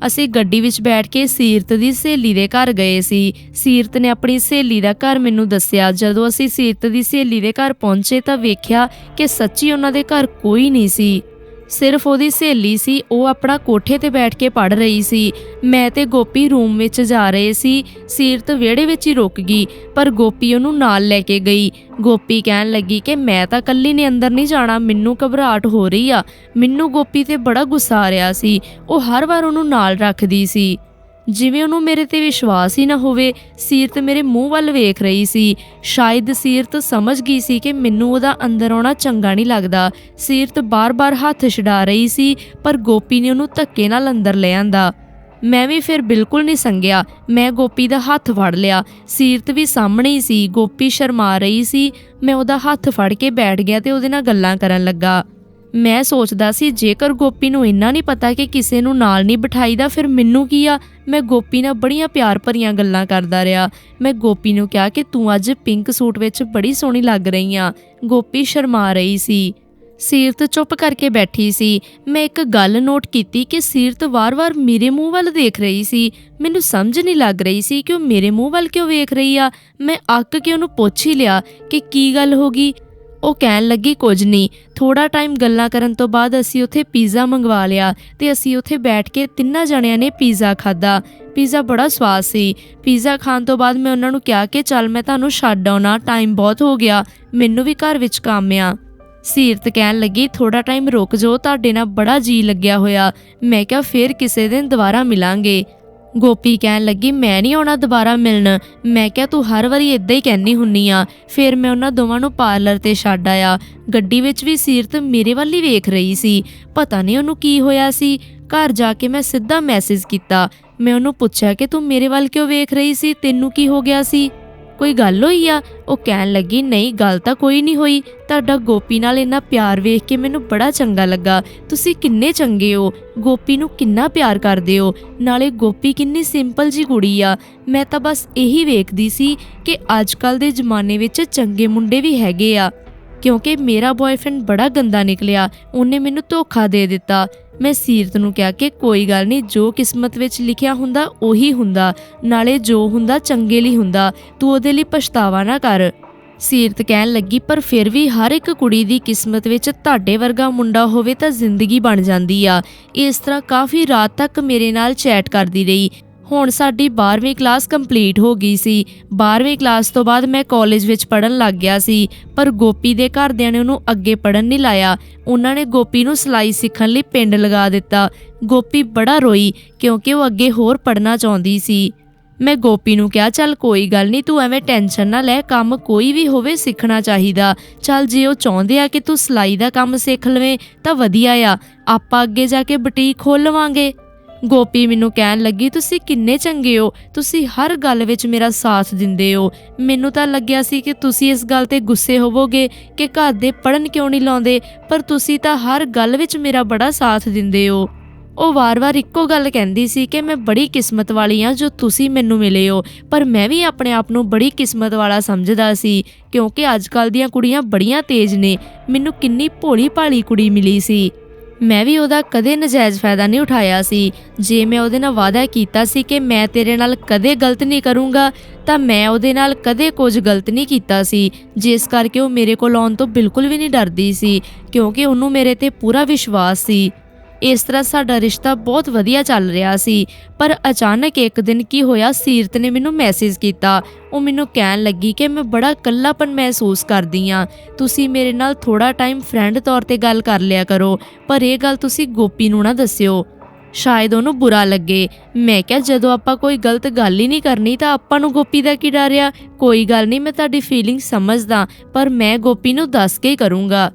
ਅਸੀਂ ਗੱਡੀ ਵਿੱਚ ਬੈਠ ਕੇ ਸੀਰਤ ਦੀ ਸਹੇਲੀ ਦੇ ਘਰ ਗਏ ਸੀ। ਸੀਰਤ ਨੇ ਆਪਣੀ ਸਹੇਲੀ ਦਾ ਘਰ ਮੈਨੂੰ ਦੱਸਿਆ। ਜਦੋਂ ਅਸੀਂ ਸੀਰਤ ਦੀ ਸਹੇਲੀ ਦੇ ਘਰ ਪਹੁੰਚੇ ਤਾਂ ਵੇਖਿਆ ਕਿ ਸੱਚੀ ਉਹਨਾਂ ਦੇ ਘਰ ਕੋਈ ਨਹੀਂ ਸੀ। ਸਿਰਫ ਉਹਦੀ ਸਹੇਲੀ ਸੀ, ਉਹ ਆਪਣਾ ਕੋਠੇ ਤੇ ਬੈਠ ਕੇ ਪੜ ਰਹੀ ਸੀ। ਮੈਂ ਤੇ ਗੋਪੀ ਰੂਮ ਵਿੱਚ ਜਾ ਰਹੇ ਸੀ ਸੀਰਤ ਵਿਹੜੇ ਵਿੱਚ ਹੀ ਰੁਕ ਗਈ, ਪਰ ਗੋਪੀ ਉਹਨੂੰ ਨਾਲ ਲੈ ਕੇ ਗਈ। ਗੋਪੀ ਕਹਿਣ ਲੱਗੀ ਕਿ ਮੈਂ ਤਾਂ ਕੱਲੀ ਨੇ ਅੰਦਰ ਨਹੀਂ ਜਾਣਾ, ਮੈਨੂੰ ਘਬਰਾਹਟ ਹੋ ਰਹੀ ਆ। ਮੈਨੂੰ ਗੋਪੀ ਤੇ ਬੜਾ ਗੁੱਸਾ ਆ ਰਿਹਾ ਸੀ, ਉਹ ਹਰ ਵਾਰ ਉਹਨੂੰ ਨਾਲ ਰੱਖਦੀ ਸੀ। ਜਿਵੇਂ ਉਹਨੂੰ ਮੇਰੇ ਤੇ ਵਿਸ਼ਵਾਸ ਹੀ ਨਾ ਹੋਵੇ, ਸੀਰਤ ਮੇਰੇ ਮੂੰਹ ਵੱਲ ਵੇਖ ਰਹੀ ਸੀ। ਸ਼ਾਇਦ ਸੀਰਤ ਸਮਝ ਗਈ ਸੀ ਕਿ ਮੈਨੂੰ ਉਹਦਾ ਅੰਦਰ ਆਉਣਾ ਚੰਗਾ ਨਹੀਂ ਲੱਗਦਾ। ਸੀਰਤ ਬਾਰ-ਬਾਰ ਹੱਥ ਛਡਾ ਰਹੀ ਸੀ, ਪਰ ਗੋਪੀ ਨੇ ਉਹਨੂੰ ਧੱਕੇ ਨਾਲ ਅੰਦਰ ਲੈ ਆਂਦਾ। ਮੈਂ ਵੀ ਫਿਰ ਬਿਲਕੁਲ ਨਹੀਂ ਸੰਗਿਆ। ਮੈਂ ਗੋਪੀ ਦਾ ਹੱਥ ਫੜ ਲਿਆ। ਸੀਰਤ ਵੀ ਸਾਹਮਣੇ ਹੀ ਸੀ। ਗੋਪੀ ਸ਼ਰਮਾ ਰਹੀ ਸੀ। ਮੈਂ ਉਹਦਾ ਹੱਥ ਫੜ ਕੇ ਬੈਠ ਗਿਆ ਤੇ ਉਹਦੇ ਨਾਲ ਗੱਲਾਂ ਕਰਨ ਲੱਗਾ। ਮੈਂ ਸੋਚਦਾ ਸੀ, ਜੇਕਰ ਗੋਪੀ ਨੂੰ ਇੰਨਾ ਨਹੀਂ ਪਤਾ ਕਿ ਕਿਸੇ ਨੂੰ ਨਾਲ ਨਹੀਂ ਬਿਠਾਈਦਾ, ਫਿਰ ਮੈਨੂੰ ਕੀ ਆ? ਮੈਂ ਗੋਪੀ ਨਾਲ ਬੜੀਆਂ ਪਿਆਰ ਭਰੀਆਂ ਗੱਲਾਂ ਕਰਦਾ ਰਿਹਾ। ਮੈਂ ਗੋਪੀ ਨੂੰ ਕਿਹਾ ਕਿ ਤੂੰ ਅੱਜ ਪਿੰਕ ਸੂਟ ਵਿੱਚ ਬੜੀ ਸੋਹਣੀ ਲੱਗ ਰਹੀ ਆ। ਗੋਪੀ ਸ਼ਰਮਾ ਰਹੀ ਸੀ। ਸੀਰਤ ਚੁੱਪ ਕਰਕੇ ਬੈਠੀ ਸੀ। ਮੈਂ ਇੱਕ ਗੱਲ ਨੋਟ ਕੀਤੀ ਕਿ ਸੀਰਤ ਵਾਰ-ਵਾਰ ਮੇਰੇ ਮੂੰਹ ਵੱਲ ਦੇਖ ਰਹੀ ਸੀ। ਮੈਨੂੰ ਸਮਝ ਨਹੀਂ ਲੱਗ ਰਹੀ ਸੀ ਕਿ ਉਹ ਮੇਰੇ ਮੂੰਹ ਵੱਲ ਕਿਉਂ ਵੇਖ ਰਹੀ ਆ। ਮੈਂ ਅੱਕ ਕੇ ਉਹਨੂੰ ਪੁੱਛ ਹੀ ਲਿਆ ਕਿ ਕੀ ਗੱਲ ਹੋ ਗਈ? ਉਹ ਕਹਿਣ ਲੱਗੀ, ਕੁਝ ਨਹੀਂ। ਥੋੜਾ ਟਾਈਮ ਗੱਲਾਂ ਕਰਨ ਤੋਂ ਬਾਅਦ ਅਸੀਂ ਉੱਥੇ ਪੀਜ਼ਾ ਮੰਗਵਾ ਲਿਆ ਤੇ ਅਸੀਂ ਉੱਥੇ ਬੈਠ ਕੇ ਤਿੰਨਾਂ ਜਣਿਆਂ ਨੇ ਪੀਜ਼ਾ ਖਾਦਾ ਪੀਜ਼ਾ ਬੜਾ ਸਵਾਦ ਸੀ। ਪੀਜ਼ਾ ਖਾਣ ਤੋਂ ਬਾਅਦ ਮੈਂ ਉਹਨਾਂ ਨੂੰ ਕਿਹਾ ਕਿ, ਚੱਲ ਮੈਂ ਤੁਹਾਨੂੰ ਛੱਡ ਆਉਣਾ। ਟਾਈਮ ਬਹੁਤ ਹੋ ਗਿਆ। ਮੈਨੂੰ ਵੀ ਘਰ ਵਿੱਚ ਕੰਮ ਆ। ਸੀਰਤ ਕਹਿਣ ਲੱਗੀ ਥੋੜਾ ਟਾਈਮ ਰੁਕ ਜਾਓ। ਤੁਹਾਡੇ ਨਾਲ ਬੜਾ ਜੀ ਲੱਗਿਆ ਹੋਇਆ। ਮੈਂ ਕਿਹਾ, ਫੇਰ ਕਿਸੇ ਦਿਨ ਦੁਬਾਰਾ ਮਿਲਾਂਗੇ। ਗੋਪੀ ਕਹਿਣ ਲੱਗੀ, ਮੈਂ ਨਹੀਂ ਆਉਣਾ ਦੁਬਾਰਾ ਮਿਲਣ। ਮੈਂ ਕਿਹਾ, ਤੂੰ ਹਰ ਵਾਰੀ ਇਦਾਂ ਹੀ ਕਹਿੰਦੀ ਹੁੰਨੀ ਆ। ਫਿਰ ਮੈਂ ਉਹਨਾਂ ਦੋਵਾਂ ਨੂੰ ਪਾਰਲਰ ਤੇ ਛੱਡ ਆਇਆ। ਗੱਡੀ ਵਿੱਚ ਵੀ ਸੀਰਤ ਮੇਰੇ ਵੱਲ ਹੀ ਵੇਖ ਰਹੀ ਸੀ। ਪਤਾ ਨਹੀਂ ਉਹਨੂੰ ਕੀ ਹੋਇਆ ਸੀ। ਘਰ ਜਾ ਕੇ ਮੈਂ ਸਿੱਧਾ ਮੈਸੇਜ ਕੀਤਾ। ਮੈਂ ਉਹਨੂੰ ਪੁੱਛਿਆ ਕਿ ਤੂੰ ਮੇਰੇ ਵੱਲ ਕਿਉਂ ਵੇਖ ਰਹੀ ਸੀ? ਤੈਨੂੰ ਕੀ ਹੋ ਗਿਆ ਸੀ? ਕੋਈ ਗੱਲ ਹੋਈ ਆ? ਉਹ ਕਹਿਣ ਲੱਗੀ, ਨਹੀਂ, ਗੱਲ ਤਾਂ ਕੋਈ ਨਹੀਂ ਹੋਈ। ਤੁਹਾਡਾ ਗੋਪੀ ਨਾਲ ਇੰਨਾ ਪਿਆਰ ਵੇਖ ਕੇ ਮੈਨੂੰ ਬੜਾ ਚੰਗਾ ਲੱਗਾ। ਤੁਸੀਂ ਕਿੰਨੇ ਚੰਗੇ ਹੋ। ਗੋਪੀ ਨੂੰ ਕਿੰਨਾ ਪਿਆਰ ਕਰਦੇ ਹੋ। ਨਾਲੇ ਗੋਪੀ ਕਿੰਨੀ ਸਿੰਪਲ ਜੀ ਕੁੜੀ ਆ। ਮੈਂ ਤਾਂ ਬਸ ਇਹੀ ਵੇਖਦੀ ਸੀ ਕਿ ਅੱਜ ਕੱਲ ਦੇ ਜ਼ਮਾਨੇ ਵਿੱਚ ਚੰਗੇ ਮੁੰਡੇ ਵੀ ਹੈਗੇ ਆ। ਕਿਉਂਕਿ ਮੇਰਾ ਬॉयਫ੍ਰੈਂਡ ਬੜਾ ਗੰਦਾ ਨਿਕਲਿਆ। ਉਹਨੇ ਮੈਨੂੰ ਧੋਖਾ ਦੇ ਦਿੱਤਾ। ਮੈਂ ਸੀਰਤ ਨੂੰ ਕਿਹਾ ਕਿ ਕੋਈ ਗੱਲ ਨਹੀਂ, ਜੋ ਕਿਸਮਤ ਵਿੱਚ ਲਿਖਿਆ ਹੁੰਦਾ ਉਹੀ ਹੁੰਦਾ, ਨਾਲੇ ਜੋ ਹੁੰਦਾ ਚੰਗੇ ਲਈ ਹੁੰਦਾ, ਤੂੰ ਉਹਦੇ ਲਈ ਪਛਤਾਵਾ ਨਾ ਕਰ। ਸੀਰਤ ਕਹਿਣ ਲੱਗੀ, ਪਰ ਫਿਰ ਵੀ ਹਰ ਇੱਕ ਕੁੜੀ ਦੀ ਕਿਸਮਤ ਵਿੱਚ ਤੁਹਾਡੇ ਵਰਗਾ ਮੁੰਡਾ ਹੋਵੇ ਤਾਂ ਜ਼ਿੰਦਗੀ ਬਣ ਜਾਂਦੀ ਆ। ਇਸ ਤਰ੍ਹਾਂ ਕਾਫੀ ਰਾਤ ਤੱਕ ਮੇਰੇ ਨਾਲ ਚੈਟ ਕਰਦੀ ਰਹੀ। ਹੁਣ ਸਾਡੀ 12ਵੀਂ ਕਲਾਸ ਕੰਪਲੀਟ ਹੋ ਗਈ ਸੀ। 12ਵੀਂ ਕਲਾਸ ਤੋਂ ਬਾਅਦ ਮੈਂ ਕਾਲਜ ਵਿੱਚ ਪੜਨ ਲੱਗ ਗਿਆ ਸੀ, ਪਰ ਗੋਪੀ ਦੇ ਘਰਦਿਆਂ ਨੇ ਉਹਨੂੰ ਅੱਗੇ ਪੜਨ ਨਹੀਂ ਲਾਇਆ। ਉਹਨਾਂ ਨੇ ਗੋਪੀ ਨੂੰ ਸਿਲਾਈ ਸਿੱਖਣ ਲਈ ਪਿੰਡ ਲਗਾ ਦਿੱਤਾ। ਗੋਪੀ ਬੜਾ ਰੋਈ, ਕਿਉਂਕਿ ਉਹ ਅੱਗੇ ਹੋਰ ਪੜਨਾ ਚਾਹੁੰਦੀ ਸੀ। ਮੈਂ ਗੋਪੀ ਨੂੰ ਕਿਹਾ, ਚੱਲ ਕੋਈ ਗੱਲ ਨਹੀਂ, ਤੂੰ ਐਵੇਂ ਟੈਨਸ਼ਨ ਨਾ ਲੈ, ਕੰਮ ਕੋਈ ਵੀ ਹੋਵੇ ਸਿੱਖਣਾ ਚਾਹੀਦਾ। ਚੱਲ ਜੇ ਉਹ ਚਾਹੁੰਦੇ ਆ ਕਿ ਤੂੰ ਸਿਲਾਈ ਦਾ ਕੰਮ ਸਿੱਖ ਲਵੇਂ, ਤਾਂ ਵਧੀਆ ਆ। ਆਪਾਂ ਅੱਗੇ ਜਾ ਕੇ ਬੁਟੀਕ ਖੋਲ ਲਵਾਂਗੇ। ਗੋਪੀ ਮੈਨੂੰ ਕਹਿਣ ਲੱਗੀ, ਤੁਸੀਂ ਕਿੰਨੇ ਚੰਗੇ ਹੋ। ਤੁਸੀਂ ਹਰ ਗੱਲ ਵਿੱਚ ਮੇਰਾ ਸਾਥ ਦਿੰਦੇ ਹੋ। ਮੈਨੂੰ ਤਾਂ ਲੱਗਿਆ ਸੀ ਕਿ ਤੁਸੀਂ ਇਸ ਗੱਲ ਤੇ ਗੁੱਸੇ ਹੋਵੋਗੇ ਕਿ ਘਰ ਦੇ ਪੜਨ ਕਿਉਂ ਨਹੀਂ ਲਾਉਂਦੇ, ਪਰ ਤੁਸੀਂ ਤਾਂ ਹਰ ਗੱਲ ਵਿੱਚ ਮੇਰਾ ਬੜਾ ਸਾਥ ਦਿੰਦੇ ਹੋ। ਉਹ ਵਾਰ-ਵਾਰ ਇੱਕੋ ਗੱਲ ਕਹਿੰਦੀ ਸੀ ਕਿ ਮੈਂ ਬੜੀ ਕਿਸਮਤ ਵਾਲੀ ਹਾਂ ਜੋ ਤੁਸੀਂ ਮੈਨੂੰ ਮਿਲੇ ਹੋ, ਪਰ ਮੈਂ ਵੀ ਆਪਣੇ ਆਪ ਨੂੰ ਬੜੀ ਕਿਸਮਤ ਵਾਲਾ ਸਮਝਦਾ ਸੀ, ਕਿਉਂਕਿ ਅੱਜਕੱਲ ਦੀਆਂ ਕੁੜੀਆਂ ਬੜੀਆਂ ਤੇਜ਼ ਨੇ। ਮੈਨੂੰ ਕਿੰਨੀ ਭੋਲੀ ਭਾਲੀ ਕੁੜੀ ਮਿਲੀ ਸੀ। ਮੈਂ ਵੀ ਉਹਦਾ ਕਦੇ ਨਜਾਇਜ਼ ਫਾਇਦਾ ਨਹੀਂ ਉਠਾਇਆ ਸੀ। ਜੇ ਮੈਂ ਉਹਦੇ ਨਾਲ ਵਾਅਦਾ ਕੀਤਾ ਸੀ ਕਿ ਮੈਂ ਤੇਰੇ ਨਾਲ ਕਦੇ ਗਲਤ ਨਹੀਂ ਕਰੂੰਗਾ, ਤਾਂ ਮੈਂ ਉਹਦੇ ਨਾਲ ਕਦੇ ਕੁਝ ਗਲਤ ਨਹੀਂ ਕੀਤਾ ਸੀ। ਜਿਸ ਕਰਕੇ ਉਹ ਮੇਰੇ ਕੋਲ ਆਉਣ ਤੋਂ ਬਿਲਕੁਲ ਵੀ ਨਹੀਂ ਡਰਦੀ ਸੀ, ਕਿਉਂਕਿ ਉਹਨੂੰ ਮੇਰੇ ਤੇ ਪੂਰਾ ਵਿਸ਼ਵਾਸ ਸੀ। ਇਸ ਤਰ੍ਹਾਂ ਸਾਡਾ ਰਿਸ਼ਤਾ ਬਹੁਤ ਵਧੀਆ ਚੱਲ ਰਿਹਾ ਸੀ, ਪਰ ਅਚਾਨਕ ਇੱਕ ਦਿਨ ਕੀ ਹੋਇਆ, ਸੀਰਤ ਨੇ ਮੈਨੂੰ ਮੈਸੇਜ ਕੀਤਾ। ਉਹ ਮੈਨੂੰ ਕਹਿਣ ਲੱਗੀ ਕਿ ਮੈਂ ਬੜਾ ਇਕੱਲਾਪਨ ਮਹਿਸੂਸ ਕਰਦੀ ਆ ਤੁਸੀਂ ਮੇਰੇ ਨਾਲ ਥੋੜਾ ਟਾਈਮ ਫਰੈਂਡ ਤੌਰ ਤੇ ਗੱਲ ਕਰ ਲਿਆ ਕਰੋ, ਪਰ ਇਹ ਗੱਲ ਤੁਸੀਂ ਗੋਪੀ ਨੂੰ ਨਾ ਦੱਸਿਓ। ਸ਼ਾਇਦ ਉਹਨੂੰ ਬੁਰਾ ਲੱਗੇ। ਮੈਂ ਕਿਹਾ, ਜਦੋਂ ਆਪਾਂ ਕੋਈ ਗਲਤ ਗੱਲ ਹੀ ਨਹੀਂ ਕਰਨੀ, ਤਾਂ ਆਪਾਂ ਨੂੰ ਗੋਪੀ ਦਾ ਕੀ ਡਰ ਆ? ਕੋਈ ਗੱਲ ਨਹੀਂ, ਮੈਂ ਤੁਹਾਡੀ ਫੀਲਿੰਗ ਸਮਝਦਾ, ਪਰ ਮੈਂ ਗੋਪੀ ਨੂੰ ਦੱਸ ਕੇ ਹੀ ਕਰੂੰਗਾ।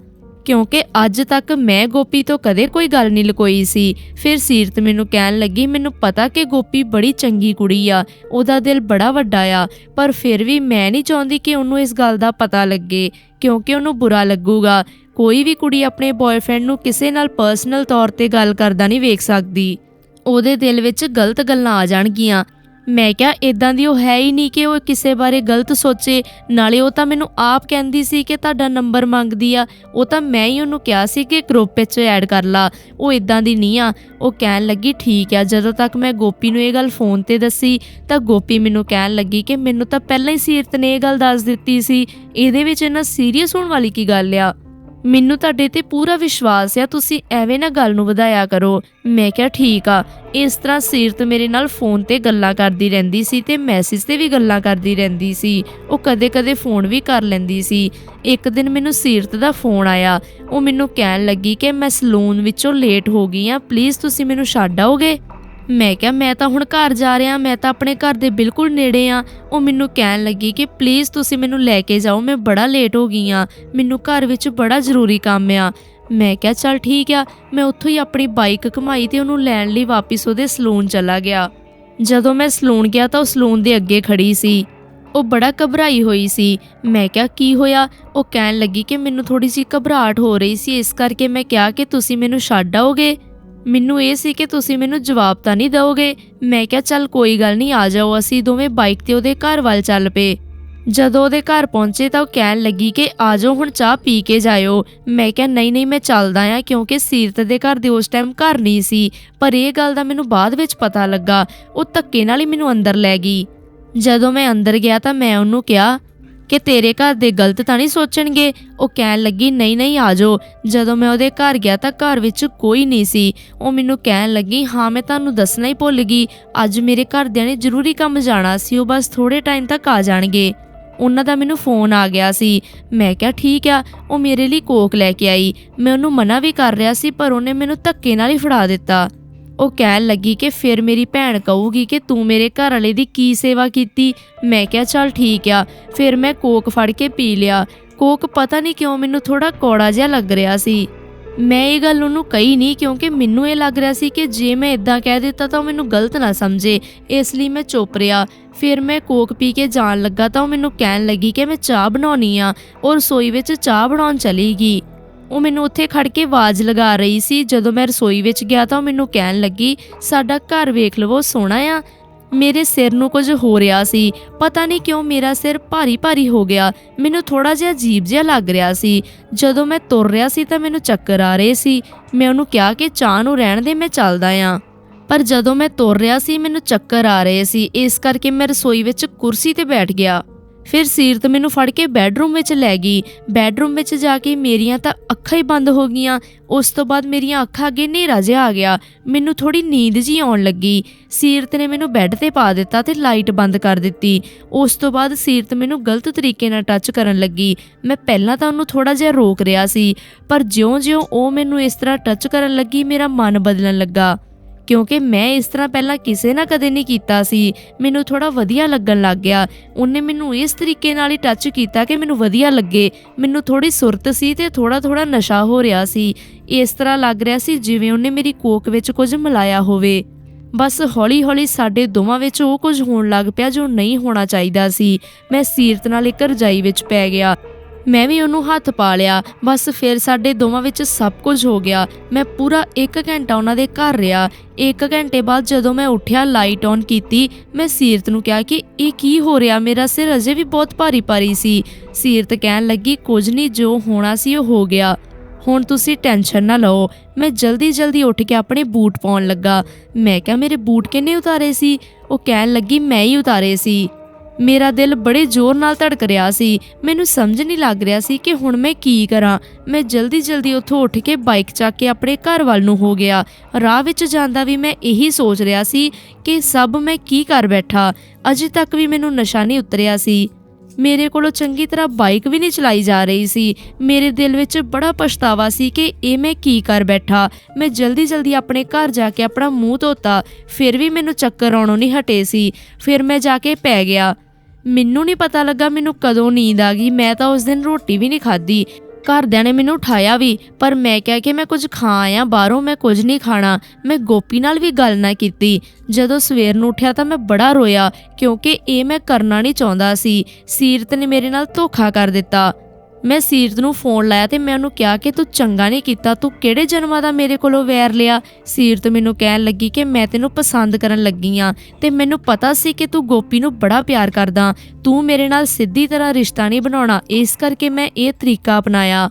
ਕਿਉਂਕਿ ਅੱਜ ਤੱਕ ਮੈਂ ਗੋਪੀ ਤੋਂ ਕਦੇ ਕੋਈ ਗੱਲ ਨਹੀਂ ਲੁਕੋਈ ਸੀ। ਫਿਰ ਸੀਰਤ ਮੈਨੂੰ ਕਹਿਣ ਲੱਗੀ, ਮੈਨੂੰ ਪਤਾ ਕਿ ਗੋਪੀ ਬੜੀ ਚੰਗੀ ਕੁੜੀ ਆ, ਉਹਦਾ ਦਿਲ ਬੜਾ ਵੱਡਾ ਆ, ਪਰ ਫਿਰ ਵੀ ਮੈਂ ਨਹੀਂ ਚਾਹੁੰਦੀ ਕਿ ਉਹਨੂੰ ਇਸ ਗੱਲ ਦਾ ਪਤਾ ਲੱਗੇ, ਕਿਉਂਕਿ ਉਹਨੂੰ ਬੁਰਾ ਲੱਗੂਗਾ। ਕੋਈ ਵੀ ਕੁੜੀ ਆਪਣੇ ਬॉयਫ੍ਰੈਂਡ ਨੂੰ ਕਿਸੇ ਨਾਲ ਪਰਸਨਲ ਤੌਰ ਤੇ ਗੱਲ ਕਰਦਾ ਨਹੀਂ ਵੇਖ ਸਕਦੀ। ਉਹਦੇ ਦਿਲ ਵਿੱਚ ਗਲਤ ਗੱਲਾਂ ਆ ਜਾਣਗੀਆਂ। ਮੈਂ ਕਿਹਾ ਇਦਾਂ ਦੀ ਉਹ ਹੈ ਹੀ ਨਹੀਂ ਕਿ ਉਹ ਕਿਸੇ ਬਾਰੇ ਗਲਤ ਸੋਚੇ। ਨਾਲੇ ਉਹ ਤਾਂ ਮੈਨੂੰ ਆਪ ਕਹਿੰਦੀ ਸੀ ਕਿ ਤੁਹਾਡਾ ਨੰਬਰ ਮੰਗਦੀ ਆ। ਉਹ ਤਾਂ ਮੈਂ ਹੀ ਉਹਨੂੰ ਕਿਹਾ ਸੀ ਕਿ ਗਰੁੱਪ ਵਿੱਚ ਐਡ ਕਰ ਲਾ। ਉਹ ਇਦਾਂ ਦੀ ਨਹੀਂ ਆ। ਉਹ ਕਹਿਣ ਲੱਗੀ, ਠੀਕ ਆ, ਜਦੋਂ ਤੱਕ ਮੈਂ ਗੋਪੀ ਨੂੰ ਇਹ ਗੱਲ ਫੋਨ ਤੇ ਦੱਸੀ, ਤਾਂ ਗੋਪੀ ਮੈਨੂੰ ਕਹਿਣ ਲੱਗੀ ਕਿ ਮੈਨੂੰ ਤਾਂ ਪਹਿਲਾਂ ਹੀ ਸੀਰਤ ਨੇ ਇਹ ਗੱਲ ਦੱਸ ਦਿੱਤੀ ਸੀ। ਇਹਦੇ ਵਿੱਚ ਇਹਨਾਂ ਸੀਰੀਅਸ ਹੋਣ ਵਾਲੀ ਕੀ ਗੱਲ ਆ? ਮੈਨੂੰ ਤੁਹਾਡੇ ਤੇ ਪੂਰਾ ਵਿਸ਼ਵਾਸ ਆ, ਤੁਸੀਂ ਐਵੇਂ ਨਾ ਗੱਲ ਨੂੰ ਵਧਾਇਆ ਕਰੋ। ਮੈਂ ਕਿਹਾ, ਠੀਕ ਆ। ਇਸ ਤਰ੍ਹਾਂ ਸੀਰਤ ਮੇਰੇ ਨਾਲ ਫੋਨ ਤੇ ਗੱਲਾਂ ਕਰਦੀ ਰਹਿੰਦੀ ਸੀ ਤੇ ਮੈਸੇਜ ਤੇ ਵੀ ਗੱਲਾਂ ਕਰਦੀ ਰਹਿੰਦੀ ਸੀ। ਉਹ ਕਦੇ-ਕਦੇ ਫੋਨ ਵੀ ਕਰ ਲੈਂਦੀ ਸੀ। ਇੱਕ ਦਿਨ ਮੈਨੂੰ ਸੀਰਤ ਦਾ ਫੋਨ ਆਇਆ। ਉਹ ਮੈਨੂੰ ਕਹਿਣ ਲੱਗੀ ਕਿ ਮੈਂ ਸਲੂਨ ਵਿੱਚੋਂ ਲੇਟ ਹੋ ਗਈ ਆ, ਪਲੀਜ਼ ਤੁਸੀਂ ਮੈਨੂੰ ਛੱਡ ਆਓਗੇ? ਮੈਂ ਕਿਹਾ, ਮੈਂ ਤਾਂ ਹੁਣ ਘਰ ਜਾ ਰਿਹਾ, ਮੈਂ ਤਾਂ ਆਪਣੇ ਘਰ ਦੇ ਬਿਲਕੁਲ ਨੇੜੇ ਆ। ਉਹ ਮੈਨੂੰ ਕਹਿਣ ਲੱਗੀ ਕਿ ਪਲੀਜ਼ ਤੁਸੀਂ ਮੈਨੂੰ ਲੈ ਕੇ ਜਾਓ, ਮੈਂ ਬੜਾ ਲੇਟ ਹੋ ਗਈ ਆ ਮੈਨੂੰ ਘਰ ਵਿੱਚ ਬੜਾ ਜ਼ਰੂਰੀ ਕੰਮ ਆ। ਮੈਂ ਕਿਹਾ, ਚੱਲ ਠੀਕ ਆ, ਮੈਂ ਉੱਥੋਂ ਹੀ ਆਪਣੀ ਬਾਈਕ ਘੁਮਾਈ ਤੇ ਉਹਨੂੰ ਲੈਣ ਲਈ ਵਾਪਿਸ ਉਹਦੇ ਸਲੂਨ ਚਲਾ ਗਿਆ। ਜਦੋਂ ਮੈਂ ਸਲੂਨ ਗਿਆ ਤਾਂ ਉਹ ਸਲੂਨ ਦੇ ਅੱਗੇ ਖੜੀ ਸੀ। ਉਹ ਬੜਾ ਘਬਰਾਈ ਹੋਈ ਸੀ। ਮੈਂ ਕਿਹਾ, ਕੀ ਹੋਇਆ? ਉਹ ਕਹਿਣ ਲੱਗੀ ਕਿ ਮੈਨੂੰ ਥੋੜੀ ਜਿਹੀ ਘਬਰਾਹਟ ਹੋ ਰਹੀ ਸੀ, ਇਸ ਕਰਕੇ ਮੈਂ ਕਿਹਾ ਕਿ ਤੁਸੀਂ ਮੈਨੂੰ ਛੱਡ ਆਓਗੇ? ਮੈਨੂੰ ਇਹ ਸੀ ਕਿ ਤੁਸੀਂ ਮੈਨੂੰ ਜਵਾਬ ਤਾਂ ਨਹੀਂ ਦਿਓਗੇ। ਮੈਂ ਕਿਹਾ, ਚੱਲ ਕੋਈ ਗੱਲ ਨਹੀਂ, ਆ ਜਾਓ। ਅਸੀਂ ਦੋਵੇਂ ਬਾਈਕ ਤੇ ਉਹਦੇ ਘਰ ਵੱਲ ਚੱਲ ਪਏ। ਜਦੋਂ ਉਹਦੇ ਘਰ ਪਹੁੰਚੇ ਤਾਂ ਉਹ ਕਹਿਣ ਲੱਗੀ ਕਿ ਆ ਜਾਓ, ਹੁਣ ਚਾਹ ਪੀ ਕੇ ਜਾਇਓ। ਮੈਂ ਕਿਹਾ, ਨਹੀਂ ਨਹੀਂ, ਮੈਂ ਚੱਲਦਾ ਆ ਕਿਉਂਕਿ ਸੀਰਤ ਦੇ ਘਰ ਦੇ ਉਸ ਟਾਈਮ ਘਰ ਨਹੀਂ ਸੀ। ਪਰ ਇਹ ਗੱਲ ਦਾ ਮੈਨੂੰ ਬਾਅਦ ਵਿੱਚ ਪਤਾ ਲੱਗਾ। ਉਹ ਧੱਕੇ ਨਾਲ ਹੀ ਮੈਨੂੰ ਅੰਦਰ ਲੈ ਗਈ। ਜਦੋਂ ਮੈਂ ਅੰਦਰ ਗਿਆ ਤਾਂ ਮੈਂ ਉਹਨੂੰ ਕਿਹਾ ਕਿ ਤੇਰੇ ਘਰ ਦੇ ਗਲਤ ਤਾਂ ਨਹੀਂ ਸੋਚਣਗੇ? ਉਹ ਕਹਿਣ ਲੱਗੀ, ਨਹੀਂ ਨਹੀਂ, ਆ ਜਾਓ। ਜਦੋਂ ਮੈਂ ਉਹਦੇ ਘਰ ਗਿਆ ਤਾਂ ਘਰ ਵਿੱਚ ਕੋਈ ਨਹੀਂ ਸੀ। ਉਹ ਮੈਨੂੰ ਕਹਿਣ ਲੱਗੀ, ਹਾਂ, ਮੈਂ ਤੁਹਾਨੂੰ ਦੱਸਣਾ ਹੀ ਭੁੱਲ ਗਈ। ਅੱਜ ਮੇਰੇ ਘਰਦਿਆਂ ਨੇ ਜ਼ਰੂਰੀ ਕੰਮ ਜਾਣਾ ਸੀ, ਉਹ ਬਸ ਥੋੜੇ ਟਾਈਮ ਤੱਕ ਆ ਜਾਣਗੇ। ਉਹਨਾਂ ਦਾ ਮੈਨੂੰ ਫੋਨ ਆ ਗਿਆ ਸੀ। ਮੈਂ ਕਿਹਾ, ਠੀਕ ਆ। ਉਹ ਮੇਰੇ ਲਈ ਕੋਕ ਲੈ ਕੇ ਆਈ। ਮੈਂ ਉਹਨੂੰ ਮਨਾ ਵੀ ਕਰ ਰਿਹਾ ਸੀ, ਪਰ ਉਹਨੇ ਮੈਨੂੰ ਧੱਕੇ ਨਾਲ ਹੀ ਫੜਾ ਦਿੱਤਾ। ਉਹ ਕਹਿਣ ਲੱਗੀ ਕਿ ਫਿਰ ਮੇਰੀ ਭੈਣ ਕਹੂਗੀ ਕਿ ਤੂੰ ਮੇਰੇ ਘਰ ਵਾਲੇ ਦੀ ਕੀ ਸੇਵਾ ਕੀਤੀ। ਮੈਂ ਕਿਹਾ, ਚੱਲ ਠੀਕ ਆ। ਫਿਰ ਮੈਂ ਕੋਕ ਫੜ ਕੇ ਪੀ ਲਿਆ। ਕੋਕ ਪਤਾ ਨਹੀਂ ਕਿਉਂ ਮੈਨੂੰ ਥੋੜਾ ਕੌੜਾ ਜਿਹਾ ਲੱਗ ਰਿਹਾ ਸੀ। ਮੈਂ ਇਹ ਗੱਲ ਉਹਨੂੰ ਕਹੀ ਨਹੀਂ ਕਿਉਂਕਿ ਮੈਨੂੰ ਇਹ ਲੱਗ ਰਿਹਾ ਸੀ ਕਿ ਜੇ ਮੈਂ ਇਦਾਂ ਕਹਿ ਦਿੱਤਾ ਤਾਂ ਉਹ ਮੈਨੂੰ ਗਲਤ ਨਾ ਸਮਝੇ। ਇਸ ਲਈ ਮੈਂ ਚੁੱਪ ਰਿਹਾ। ਫਿਰ ਮੈਂ ਕੋਕ ਪੀ ਕੇ ਜਾਣ ਲੱਗਾ ਤਾਂ ਉਹ ਮੈਨੂੰ ਕਹਿਣ ਲੱਗੀ ਕਿ ਮੈਂ ਚਾਹ ਬਣਾਉਣੀ ਆ। ਔਰ ਰਸੋਈ ਵਿੱਚ ਚਾਹ ਬਣਾਉਣ ਚਲੀ ਗਈ। ਉਹ ਮੈਨੂੰ ਉੱਥੇ ਖੜ ਕੇ ਆਵਾਜ਼ ਲਗਾ ਰਹੀ ਸੀ। ਜਦੋਂ ਮੈਂ ਰਸੋਈ ਵਿੱਚ ਗਿਆ ਤਾਂ ਉਹ ਮੈਨੂੰ ਕਹਿਣ ਲੱਗੀ, ਸਾਡਾ ਘਰ ਵੇਖ ਲਵੋ, ਸੋਹਣਾ ਆ। ਮੇਰੇ ਸਿਰ ਨੂੰ ਕੁਝ ਹੋ ਰਿਹਾ ਸੀ। ਪਤਾ ਨਹੀਂ ਕਿਉਂ ਮੇਰਾ ਸਿਰ ਭਾਰੀ ਭਾਰੀ ਹੋ ਗਿਆ। ਮੈਨੂੰ ਥੋੜਾ ਜਿਹਾ ਅਜੀਬ ਜਿਹਾ ਲੱਗ ਰਿਹਾ ਸੀ। ਜਦੋਂ ਮੈਂ ਤੁਰ ਰਿਹਾ ਸੀ ਤਾਂ ਮੈਨੂੰ ਚੱਕਰ ਆ ਰਹੇ ਸੀ। ਮੈਂ ਉਹਨੂੰ ਕਿਹਾ ਕਿ ਚਾਹ ਨੂੰ ਰਹਿਣ ਦੇ, ਮੈਂ ਚੱਲਦਾ ਆਂ। ਪਰ ਜਦੋਂ ਮੈਂ ਤੁਰ ਰਿਹਾ ਸੀ, ਮੈਨੂੰ ਚੱਕਰ ਆ ਰਹੇ ਸੀ। ਇਸ ਕਰਕੇ ਮੈਂ ਰਸੋਈ ਵਿੱਚ ਕੁਰਸੀ ਤੇ ਬੈਠ ਗਿਆ। ਫਿਰ ਸੀਰਤ ਮੈਨੂੰ ਫੜ ਕੇ ਬੈੱਡਰੂਮ ਵਿੱਚ ਲੈ ਗਈ। ਬੈੱਡਰੂਮ ਵਿੱਚ ਜਾ ਕੇ ਮੇਰੀਆਂ ਤਾਂ ਅੱਖਾਂ ਹੀ ਬੰਦ ਹੋ ਗਈਆਂ। ਉਸ ਤੋਂ ਬਾਅਦ ਮੇਰੀਆਂ ਅੱਖਾਂ ਅੱਗੇ ਹਨੇਰਾ ਜਿਹਾ ਆ ਗਿਆ। ਮੈਨੂੰ ਥੋੜੀ ਨੀਂਦ ਜੀ ਆਉਣ ਲੱਗੀ। ਸੀਰਤ ਨੇ ਮੈਨੂੰ ਬੈੱਡ ਤੇ ਪਾ ਦਿੱਤਾ ਤੇ ਲਾਈਟ ਬੰਦ ਕਰ ਦਿੱਤੀ। ਉਸ ਤੋਂ ਬਾਅਦ ਸੀਰਤ ਮੈਨੂੰ ਗਲਤ ਤਰੀਕੇ ਨਾਲ ਟੱਚ ਕਰਨ ਲੱਗੀ। ਮੈਂ ਪਹਿਲਾਂ ਤਾਂ ਉਹਨੂੰ ਥੋੜਾ ਜਿਹਾ ਰੋਕ ਰਿਹਾ ਸੀ, ਪਰ ਜਿਉਂ-ਜਿਉਂ ਉਹ ਮੈਨੂੰ ਇਸ ਤਰ੍ਹਾਂ ਟੱਚ ਕਰਨ ਲੱਗੀ, ਮੇਰਾ ਮਨ ਬਦਲਣ ਲੱਗਾ। ਕਿਉਂਕਿ ਮੈਂ ਇਸ ਤਰ੍ਹਾਂ ਪਹਿਲਾਂ ਕਿਸੇ ਨਾਲ ਕਦੇ ਨਹੀਂ ਕੀਤਾ ਸੀ। ਮੈਨੂੰ ਥੋੜਾ ਵਧੀਆ ਲੱਗਣ ਲੱਗ ਗਿਆ। ਉਹਨੇ ਮੈਨੂੰ ਇਸ ਤਰੀਕੇ ਨਾਲ ਹੀ ਟੱਚ ਕੀਤਾ ਕਿ ਮੈਨੂੰ ਵਧੀਆ ਲੱਗੇ। ਮੈਨੂੰ ਥੋੜੀ ਸੁਰਤ ਸੀ ਤੇ ਥੋੜਾ ਥੋੜਾ ਨਸ਼ਾ ਹੋ ਰਿਹਾ ਸੀ। ਇਸ ਤਰ੍ਹਾਂ ਲੱਗ ਰਿਹਾ ਸੀ ਜਿਵੇਂ ਉਹਨੇ ਮੇਰੀ ਕੋਕ ਵਿੱਚ ਕੁਝ ਮਿਲਾਇਆ ਹੋਵੇ। ਬਸ ਹੌਲੀ-ਹੌਲੀ ਸਾਡੇ ਦੋਵਾਂ ਵਿੱਚ ਉਹ ਕੁਝ ਹੋਣ ਲੱਗ ਪਿਆ ਜੋ ਨਹੀਂ ਹੋਣਾ ਚਾਹੀਦਾ ਸੀ। ਮੈਂ ਸੀਰਤ ਨਾਲ ਇੱਕ ਰਜਾਈ ਵਿੱਚ ਪੈ ਗਿਆ। ਮੈਂ ਵੀ ਉਹਨੂੰ ਹੱਥ ਪਾ ਲਿਆ। ਬਸ ਫਿਰ ਸਾਡੇ ਦੋਵਾਂ ਵਿੱਚ ਸਭ ਕੁਝ ਹੋ ਗਿਆ। ਮੈਂ ਪੂਰਾ 1 ਘੰਟਾ ਉਹਨਾਂ ਦੇ ਘਰ ਰਿਹਾ। 1 ਘੰਟੇ ਬਾਅਦ ਜਦੋਂ ਮੈਂ ਉੱਠਿਆ ਲਾਈਟ ਔਨ ਕੀਤੀ, ਮੈਂ ਸੀਰਤ ਨੂੰ ਕਿਹਾ ਕਿ ਇਹ ਕੀ ਹੋ ਰਿਹਾ? ਮੇਰਾ ਸਿਰ ਅਜੇ ਵੀ ਬਹੁਤ ਭਾਰੀ ਭਾਰੀ ਸੀ। ਸੀਰਤ ਕਹਿਣ ਲੱਗੀ, ਕੁਝ ਨਹੀਂ, ਜੋ ਹੋਣਾ ਸੀ ਉਹ ਹੋ ਗਿਆ। ਹੁਣ ਤੁਸੀਂ ਟੈਨਸ਼ਨ ਨਾ ਲਓ। ਮੈਂ ਜਲਦੀ ਜਲਦੀ ਉੱਠ ਕੇ ਆਪਣੇ ਬੂਟ ਪਾਉਣ ਲੱਗਾ। ਮੈਂ ਕਿਹਾ, ਮੇਰੇ ਬੂਟ ਕਿੰਨੇ ਉਤਾਰੇ ਸੀ? ਉਹ ਕਹਿਣ ਲੱਗੀ, ਮੈਂ ਹੀ ਉਤਾਰੇ ਸੀ। ਮੇਰਾ ਦਿਲ ਬੜੇ ਜ਼ੋਰ ਨਾਲ ਧੜਕ ਰਿਹਾ ਸੀ। ਮੈਨੂੰ ਸਮਝ ਨਹੀਂ ਲੱਗ ਰਿਹਾ ਸੀ ਕਿ ਹੁਣ ਮੈਂ ਕੀ ਕਰਾਂ। ਮੈਂ ਜਲਦੀ ਜਲਦੀ ਉੱਥੋਂ ਉੱਠ ਕੇ ਬਾਈਕ ਚੱਕ ਕੇ ਆਪਣੇ ਘਰ ਵੱਲ ਨੂੰ ਹੋ ਗਿਆ। ਰਾਹ ਵਿੱਚ ਜਾਂਦਾ ਵੀ ਮੈਂ ਇਹੀ ਸੋਚ ਰਿਹਾ ਸੀ ਕਿ ਸਭ ਮੈਂ ਕੀ ਕਰ ਬੈਠਾ। ਅਜੇ ਤੱਕ ਵੀ ਮੈਨੂੰ ਨਸ਼ਾ ਨਹੀਂ ਉਤਰਿਆ ਸੀ। ਮੇਰੇ ਕੋਲੋਂ ਚੰਗੀ ਤਰ੍ਹਾਂ ਬਾਈਕ ਵੀ ਨਹੀਂ ਚਲਾਈ ਜਾ ਰਹੀ ਸੀ। ਮੇਰੇ ਦਿਲ ਵਿੱਚ ਬੜਾ ਪਛਤਾਵਾ ਸੀ ਕਿ ਇਹ ਮੈਂ ਕੀ ਕਰ ਬੈਠਾ। ਮੈਂ ਜਲਦੀ ਜਲਦੀ ਆਪਣੇ ਘਰ ਜਾ ਕੇ ਆਪਣਾ ਮੂੰਹ ਧੋਤਾ। ਫਿਰ ਵੀ ਮੈਨੂੰ ਚੱਕਰ ਆਉਣੋਂ ਨਹੀਂ ਹਟੇ ਸੀ। ਫਿਰ ਮੈਂ ਜਾ ਕੇ ਪੈ ਗਿਆ। ਮੈਨੂੰ ਨਹੀਂ ਪਤਾ ਲੱਗਾ ਮੈਨੂੰ ਕਦੋਂ ਨੀਂਦ ਆ ਗਈ। ਮੈਂ ਤਾਂ ਉਸ ਦਿਨ ਰੋਟੀ ਵੀ ਨਹੀਂ ਖਾਧੀ। ਘਰਦਿਆਂ ਨੇ ਮੈਨੂੰ ਉਠਾਇਆ ਵੀ, ਪਰ ਮੈਂ ਕਿਹਾ ਕਿ ਮੈਂ ਕੁਝ ਖਾ ਆਇਆ, ਬਾਹਰੋਂ ਮੈਂ ਕੁਝ ਨਹੀਂ ਖਾਣਾ। ਮੈਂ ਗੋਪੀ ਨਾਲ ਵੀ ਗੱਲ ਨਾ ਕੀਤੀ। ਜਦੋਂ ਸਵੇਰ ਨੂੰ ਉੱਠਿਆ ਤਾਂ ਮੈਂ ਬੜਾ ਰੋਇਆ, ਕਿਉਂਕਿ ਇਹ ਮੈਂ ਕਰਨਾ ਨਹੀਂ ਚਾਹੁੰਦਾ ਸੀ। ਸੀਰਤ ਨੇ ਮੇਰੇ ਨਾਲ ਧੋਖਾ ਕਰ ਦਿੱਤਾ। ਮੈਂ ਸੀਰਤ ਨੂੰ ਫੋਨ ਲਾਇਆ ਤੇ ਮੈਂ ਉਹਨੂੰ ਕਿਹਾ ਕਿ ਤੂੰ ਚੰਗਾ ਨਹੀਂ ਕੀਤਾ, ਤੂੰ ਕਿਹੜੇ ਜਨਮਾਂ ਦਾ ਮੇਰੇ ਕੋਲੋਂ ਵੈਰ ਲਿਆ? ਸੀਰਤ ਮੈਨੂੰ ਕਹਿਣ ਲੱਗੀ ਕਿ ਮੈਂ ਤੈਨੂੰ ਪਸੰਦ ਕਰਨ ਲੱਗੀ ਆ ਤੇ ਮੈਨੂੰ ਪਤਾ ਸੀ ਕਿ ਤੂੰ ਗੋਪੀ ਨੂੰ ਬੜਾ ਪਿਆਰ ਕਰਦਾ। ਤੂੰ ਮੇਰੇ ਨਾਲ ਸਿੱਧੀ ਤਰ੍ਹਾਂ ਰਿਸ਼ਤਾ ਨਹੀਂ ਬਣਾਉਣਾ, ਇਸ ਕਰਕੇ ਮੈਂ ਇਹ ਤਰੀਕਾ ਅਪਣਾਇਆ।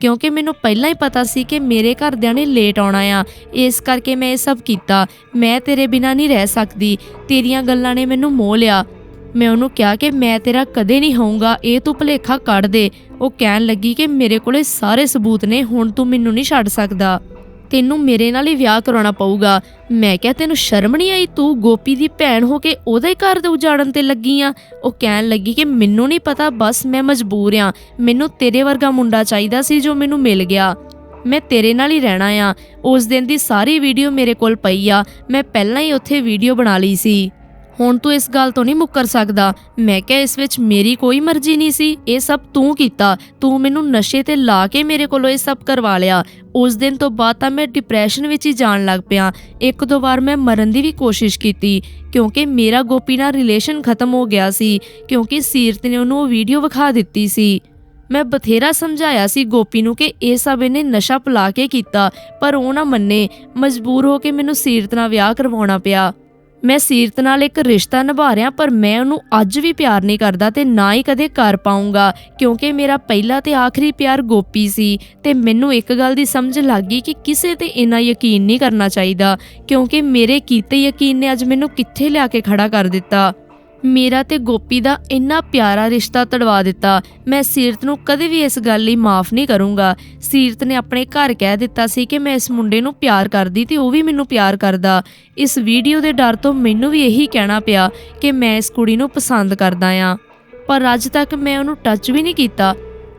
ਕਿਉਂਕਿ ਮੈਨੂੰ ਪਹਿਲਾਂ ਹੀ ਪਤਾ ਸੀ ਕਿ ਮੇਰੇ ਘਰਦਿਆਂ ਨੇ ਲੇਟ ਆਉਣਾ ਆ, ਇਸ ਕਰਕੇ ਮੈਂ ਇਹ ਸਭ ਕੀਤਾ। ਮੈਂ ਤੇਰੇ ਬਿਨਾਂ ਨਹੀਂ ਰਹਿ ਸਕਦੀ। ਤੇਰੀਆਂ ਗੱਲਾਂ ਨੇ ਮੈਨੂੰ ਮੋਹ ਲਿਆ। ਮੈਂ ਉਹਨੂੰ ਕਿਹਾ ਕਿ ਮੈਂ ਤੇਰਾ ਕਦੇ ਨਹੀਂ ਹੋਊਂਗਾ, ਇਹ ਤੂੰ ਭੁਲੇਖਾ ਕੱਢ ਦੇ। ਉਹ ਕਹਿਣ ਲੱਗੀ ਕਿ ਮੇਰੇ ਕੋਲੇ ਸਾਰੇ ਸਬੂਤ ਨੇ, ਹੁਣ ਤੂੰ ਮੈਨੂੰ ਨਹੀਂ ਛੱਡ ਸਕਦਾ। ਤੈਨੂੰ ਮੇਰੇ ਨਾਲ ਹੀ ਵਿਆਹ ਕਰਾਉਣਾ ਪਊਗਾ। ਮੈਂ ਕਿਹਾ, ਤੈਨੂੰ ਸ਼ਰਮ ਨਹੀਂ ਆਈ? ਤੂੰ ਗੋਪੀ ਦੀ ਭੈਣ ਹੋ ਕੇ ਉਹਦੇ ਘਰ ਦੇ ਉਜਾੜਨ ਤੇ ਲੱਗੀ ਆ? ਉਹ ਕਹਿਣ ਲੱਗੀ ਕਿ ਮੈਨੂੰ ਨਹੀਂ ਪਤਾ, ਬਸ ਮੈਂ ਮਜਬੂਰ ਆ। ਮੈਨੂੰ ਤੇਰੇ ਵਰਗਾ ਮੁੰਡਾ ਚਾਹੀਦਾ ਸੀ ਜੋ ਮੈਨੂੰ ਮਿਲ ਗਿਆ। ਮੈਂ ਤੇਰੇ ਨਾਲ ਹੀ ਰਹਿਣਾ ਆ। ਉਸ ਦਿਨ ਦੀ ਸਾਰੀ ਵੀਡੀਓ ਮੇਰੇ ਕੋਲ ਪਈ ਆ। ਮੈਂ ਪਹਿਲਾਂ ਹੀ ਉੱਥੇ ਵੀਡੀਓ ਬਣਾ ਲਈ ਸੀ। ਹੁਣ ਤੂੰ ਇਸ ਗੱਲ ਤੋਂ ਨਹੀਂ ਮੁੱਕਰ ਸਕਦਾ। ਮੈਂ ਕਿਹਾ, ਇਸ ਵਿੱਚ ਮੇਰੀ ਕੋਈ ਮਰਜ਼ੀ ਨਹੀਂ ਸੀ। ਇਹ ਸਭ ਤੂੰ ਕੀਤਾ। ਤੂੰ ਮੈਨੂੰ ਨਸ਼ੇ ਤੇ ਲਾ ਕੇ ਮੇਰੇ ਕੋਲੋਂ ਇਹ ਸਭ ਕਰਵਾ ਲਿਆ। ਉਸ ਦਿਨ ਤੋਂ ਬਾਅਦ ਤਾਂ ਮੈਂ ਡਿਪਰੈਸ਼ਨ ਵਿੱਚ ਹੀ ਜਾਣ ਲੱਗ ਪਿਆ। ਇੱਕ ਦੋ ਵਾਰ ਮੈਂ ਮਰਨ ਦੀ ਵੀ ਕੋਸ਼ਿਸ਼ ਕੀਤੀ, ਕਿਉਂਕਿ ਮੇਰਾ ਗੋਪੀ ਨਾਲ ਰਿਲੇਸ਼ਨ ਖਤਮ ਹੋ ਗਿਆ ਸੀ, ਕਿਉਂਕਿ ਸੀਰਤ ਨੇ ਉਹਨੂੰ ਉਹ ਵੀਡੀਓ ਵਿਖਾ ਦਿੱਤੀ ਸੀ। ਮੈਂ ਬਥੇਰਾ ਸਮਝਾਇਆ ਸੀ ਗੋਪੀ ਨੂੰ ਕਿ ਇਹ ਸਭ ਇਹਨੇ ਨਸ਼ਾ ਪਿਲਾ ਕੇ ਕੀਤਾ, ਪਰ ਉਹ ਨਾ ਮੰਨੇ। ਮਜਬੂਰ ਹੋ ਕੇ ਮੈਨੂੰ ਸੀਰਤ ਨਾਲ ਵਿਆਹ ਕਰਵਾਉਣਾ ਪਿਆ। ਮੈਂ ਸੀਰਤ ਨਾਲ ਇੱਕ ਰਿਸ਼ਤਾ ਨਿਭਾ ਰਿਹਾ, ਪਰ ਮੈਂ ਉਹਨੂੰ ਅੱਜ ਵੀ ਪਿਆਰ ਨਹੀਂ ਕਰਦਾ ਤੇ ਨਾ ਹੀ ਕਦੇ ਕਰ ਪਾਉਂਗਾ, ਕਿਉਂਕਿ ਮੇਰਾ ਪਹਿਲਾ ਤੇ ਆਖਰੀ ਪਿਆਰ ਗੋਪੀ ਸੀ ਤੇ ਮੈਨੂੰ ਇੱਕ ਗੱਲ ਦੀ ਸਮਝ ਲੱਗ ਗਈ ਕਿ ਕਿਸੇ ਤੇ ਇੰਨਾ ਯਕੀਨ ਨਹੀਂ ਕਰਨਾ ਚਾਹੀਦਾ, ਕਿਉਂਕਿ ਮੇਰੇ ਕੀਤੇ ਯਕੀਨ ਨੇ ਅੱਜ ਮੈਨੂੰ ਕਿੱਥੇ ਲਿਆ ਕੇ ਖੜਾ ਕਰ ਦਿੱਤਾ। ਮੇਰਾ ਤੇ ਗੋਪੀ ਦਾ ਇੰਨਾ ਪਿਆਰਾ ਰਿਸ਼ਤਾ ਤੜਵਾ ਦਿੱਤਾ, ਮੈਂ ਸੀਰਤ ਨੂੰ ਕਦੇ ਵੀ ਇਸ ਗੱਲ ਲਈ ਮਾਫ ਨਹੀਂ ਕਰੂੰਗਾ। ਸੀਰਤ ਨੇ ਆਪਣੇ ਘਰ ਕਹਿ ਦਿੱਤਾ ਸੀ ਕਿ ਮੈਂ ਇਸ ਮੁੰਡੇ ਨੂੰ ਪਿਆਰ ਕਰਦੀ ਤੇ ਉਹ ਵੀ ਮੈਨੂੰ ਪਿਆਰ ਕਰਦਾ। ਇਸ ਵੀਡੀਓ ਦੇ ਡਰ ਤੋਂ ਮੈਨੂੰ ਵੀ ਇਹੀ ਕਹਿਣਾ ਪਿਆ ਕਿ ਮੈਂ ਇਸ ਕੁੜੀ ਨੂੰ ਪਸੰਦ ਕਰਦਾ ਆ। ਪਰ ਅੱਜ ਤੱਕ ਮੈਂ ਉਹਨੂੰ ਟੱਚ ਵੀ ਨਹੀਂ ਕੀਤਾ।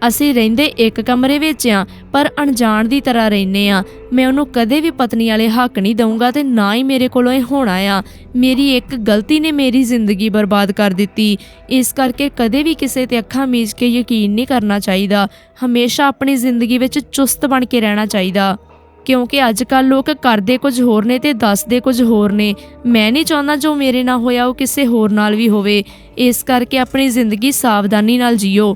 ਅਸੀਂ ਰਹਿੰਦੇ ਇੱਕ ਕਮਰੇ ਵਿੱਚ ਆ, ਪਰ ਅਣਜਾਣ ਦੀ ਤਰ੍ਹਾਂ ਰਹਿੰਦੇ ਆ। ਮੈਂ ਉਹਨੂੰ ਕਦੇ ਵੀ ਪਤਨੀ ਵਾਲੇ ਹੱਕ ਨਹੀਂ ਦਊਂਗਾ ਤੇ ਨਾ ਹੀ ਮੇਰੇ ਕੋਲੋਂ ਇਹ ਹੋਣਾ ਆ। ਮੇਰੀ ਇੱਕ ਗਲਤੀ ਨੇ ਮੇਰੀ ਜ਼ਿੰਦਗੀ ਬਰਬਾਦ ਕਰ ਦਿੱਤੀ। ਇਸ ਕਰਕੇ ਕਦੇ ਵੀ ਕਿਸੇ ਤੇ ਅੱਖਾਂ ਮੀਚ ਕੇ ਯਕੀਨ ਨਹੀਂ ਕਰਨਾ ਚਾਹੀਦਾ। ਹਮੇਸ਼ਾ ਆਪਣੀ ਜ਼ਿੰਦਗੀ ਵਿੱਚ ਚੁਸਤ ਬਣ ਕੇ ਰਹਿਣਾ ਚਾਹੀਦਾ। ਕਿਉਂਕਿ ਅੱਜ ਕੱਲ ਲੋਕ ਕਰਦੇ ਕੁਝ ਹੋਰ ਨੇ ਤੇ ਦੱਸਦੇ ਕੁਝ ਹੋਰ ਨੇ। ਮੈਂ ਨਹੀਂ ਚਾਹੁੰਦਾ ਜੋ ਮੇਰੇ ਨਾਲ ਹੋਇਆ ਉਹ ਕਿਸੇ ਹੋਰ ਨਾਲ ਵੀ ਹੋਵੇ। ਇਸ ਕਰਕੇ ਆਪਣੀ ਜ਼ਿੰਦਗੀ ਸਾਵਧਾਨੀ ਨਾਲ ਜੀਓ।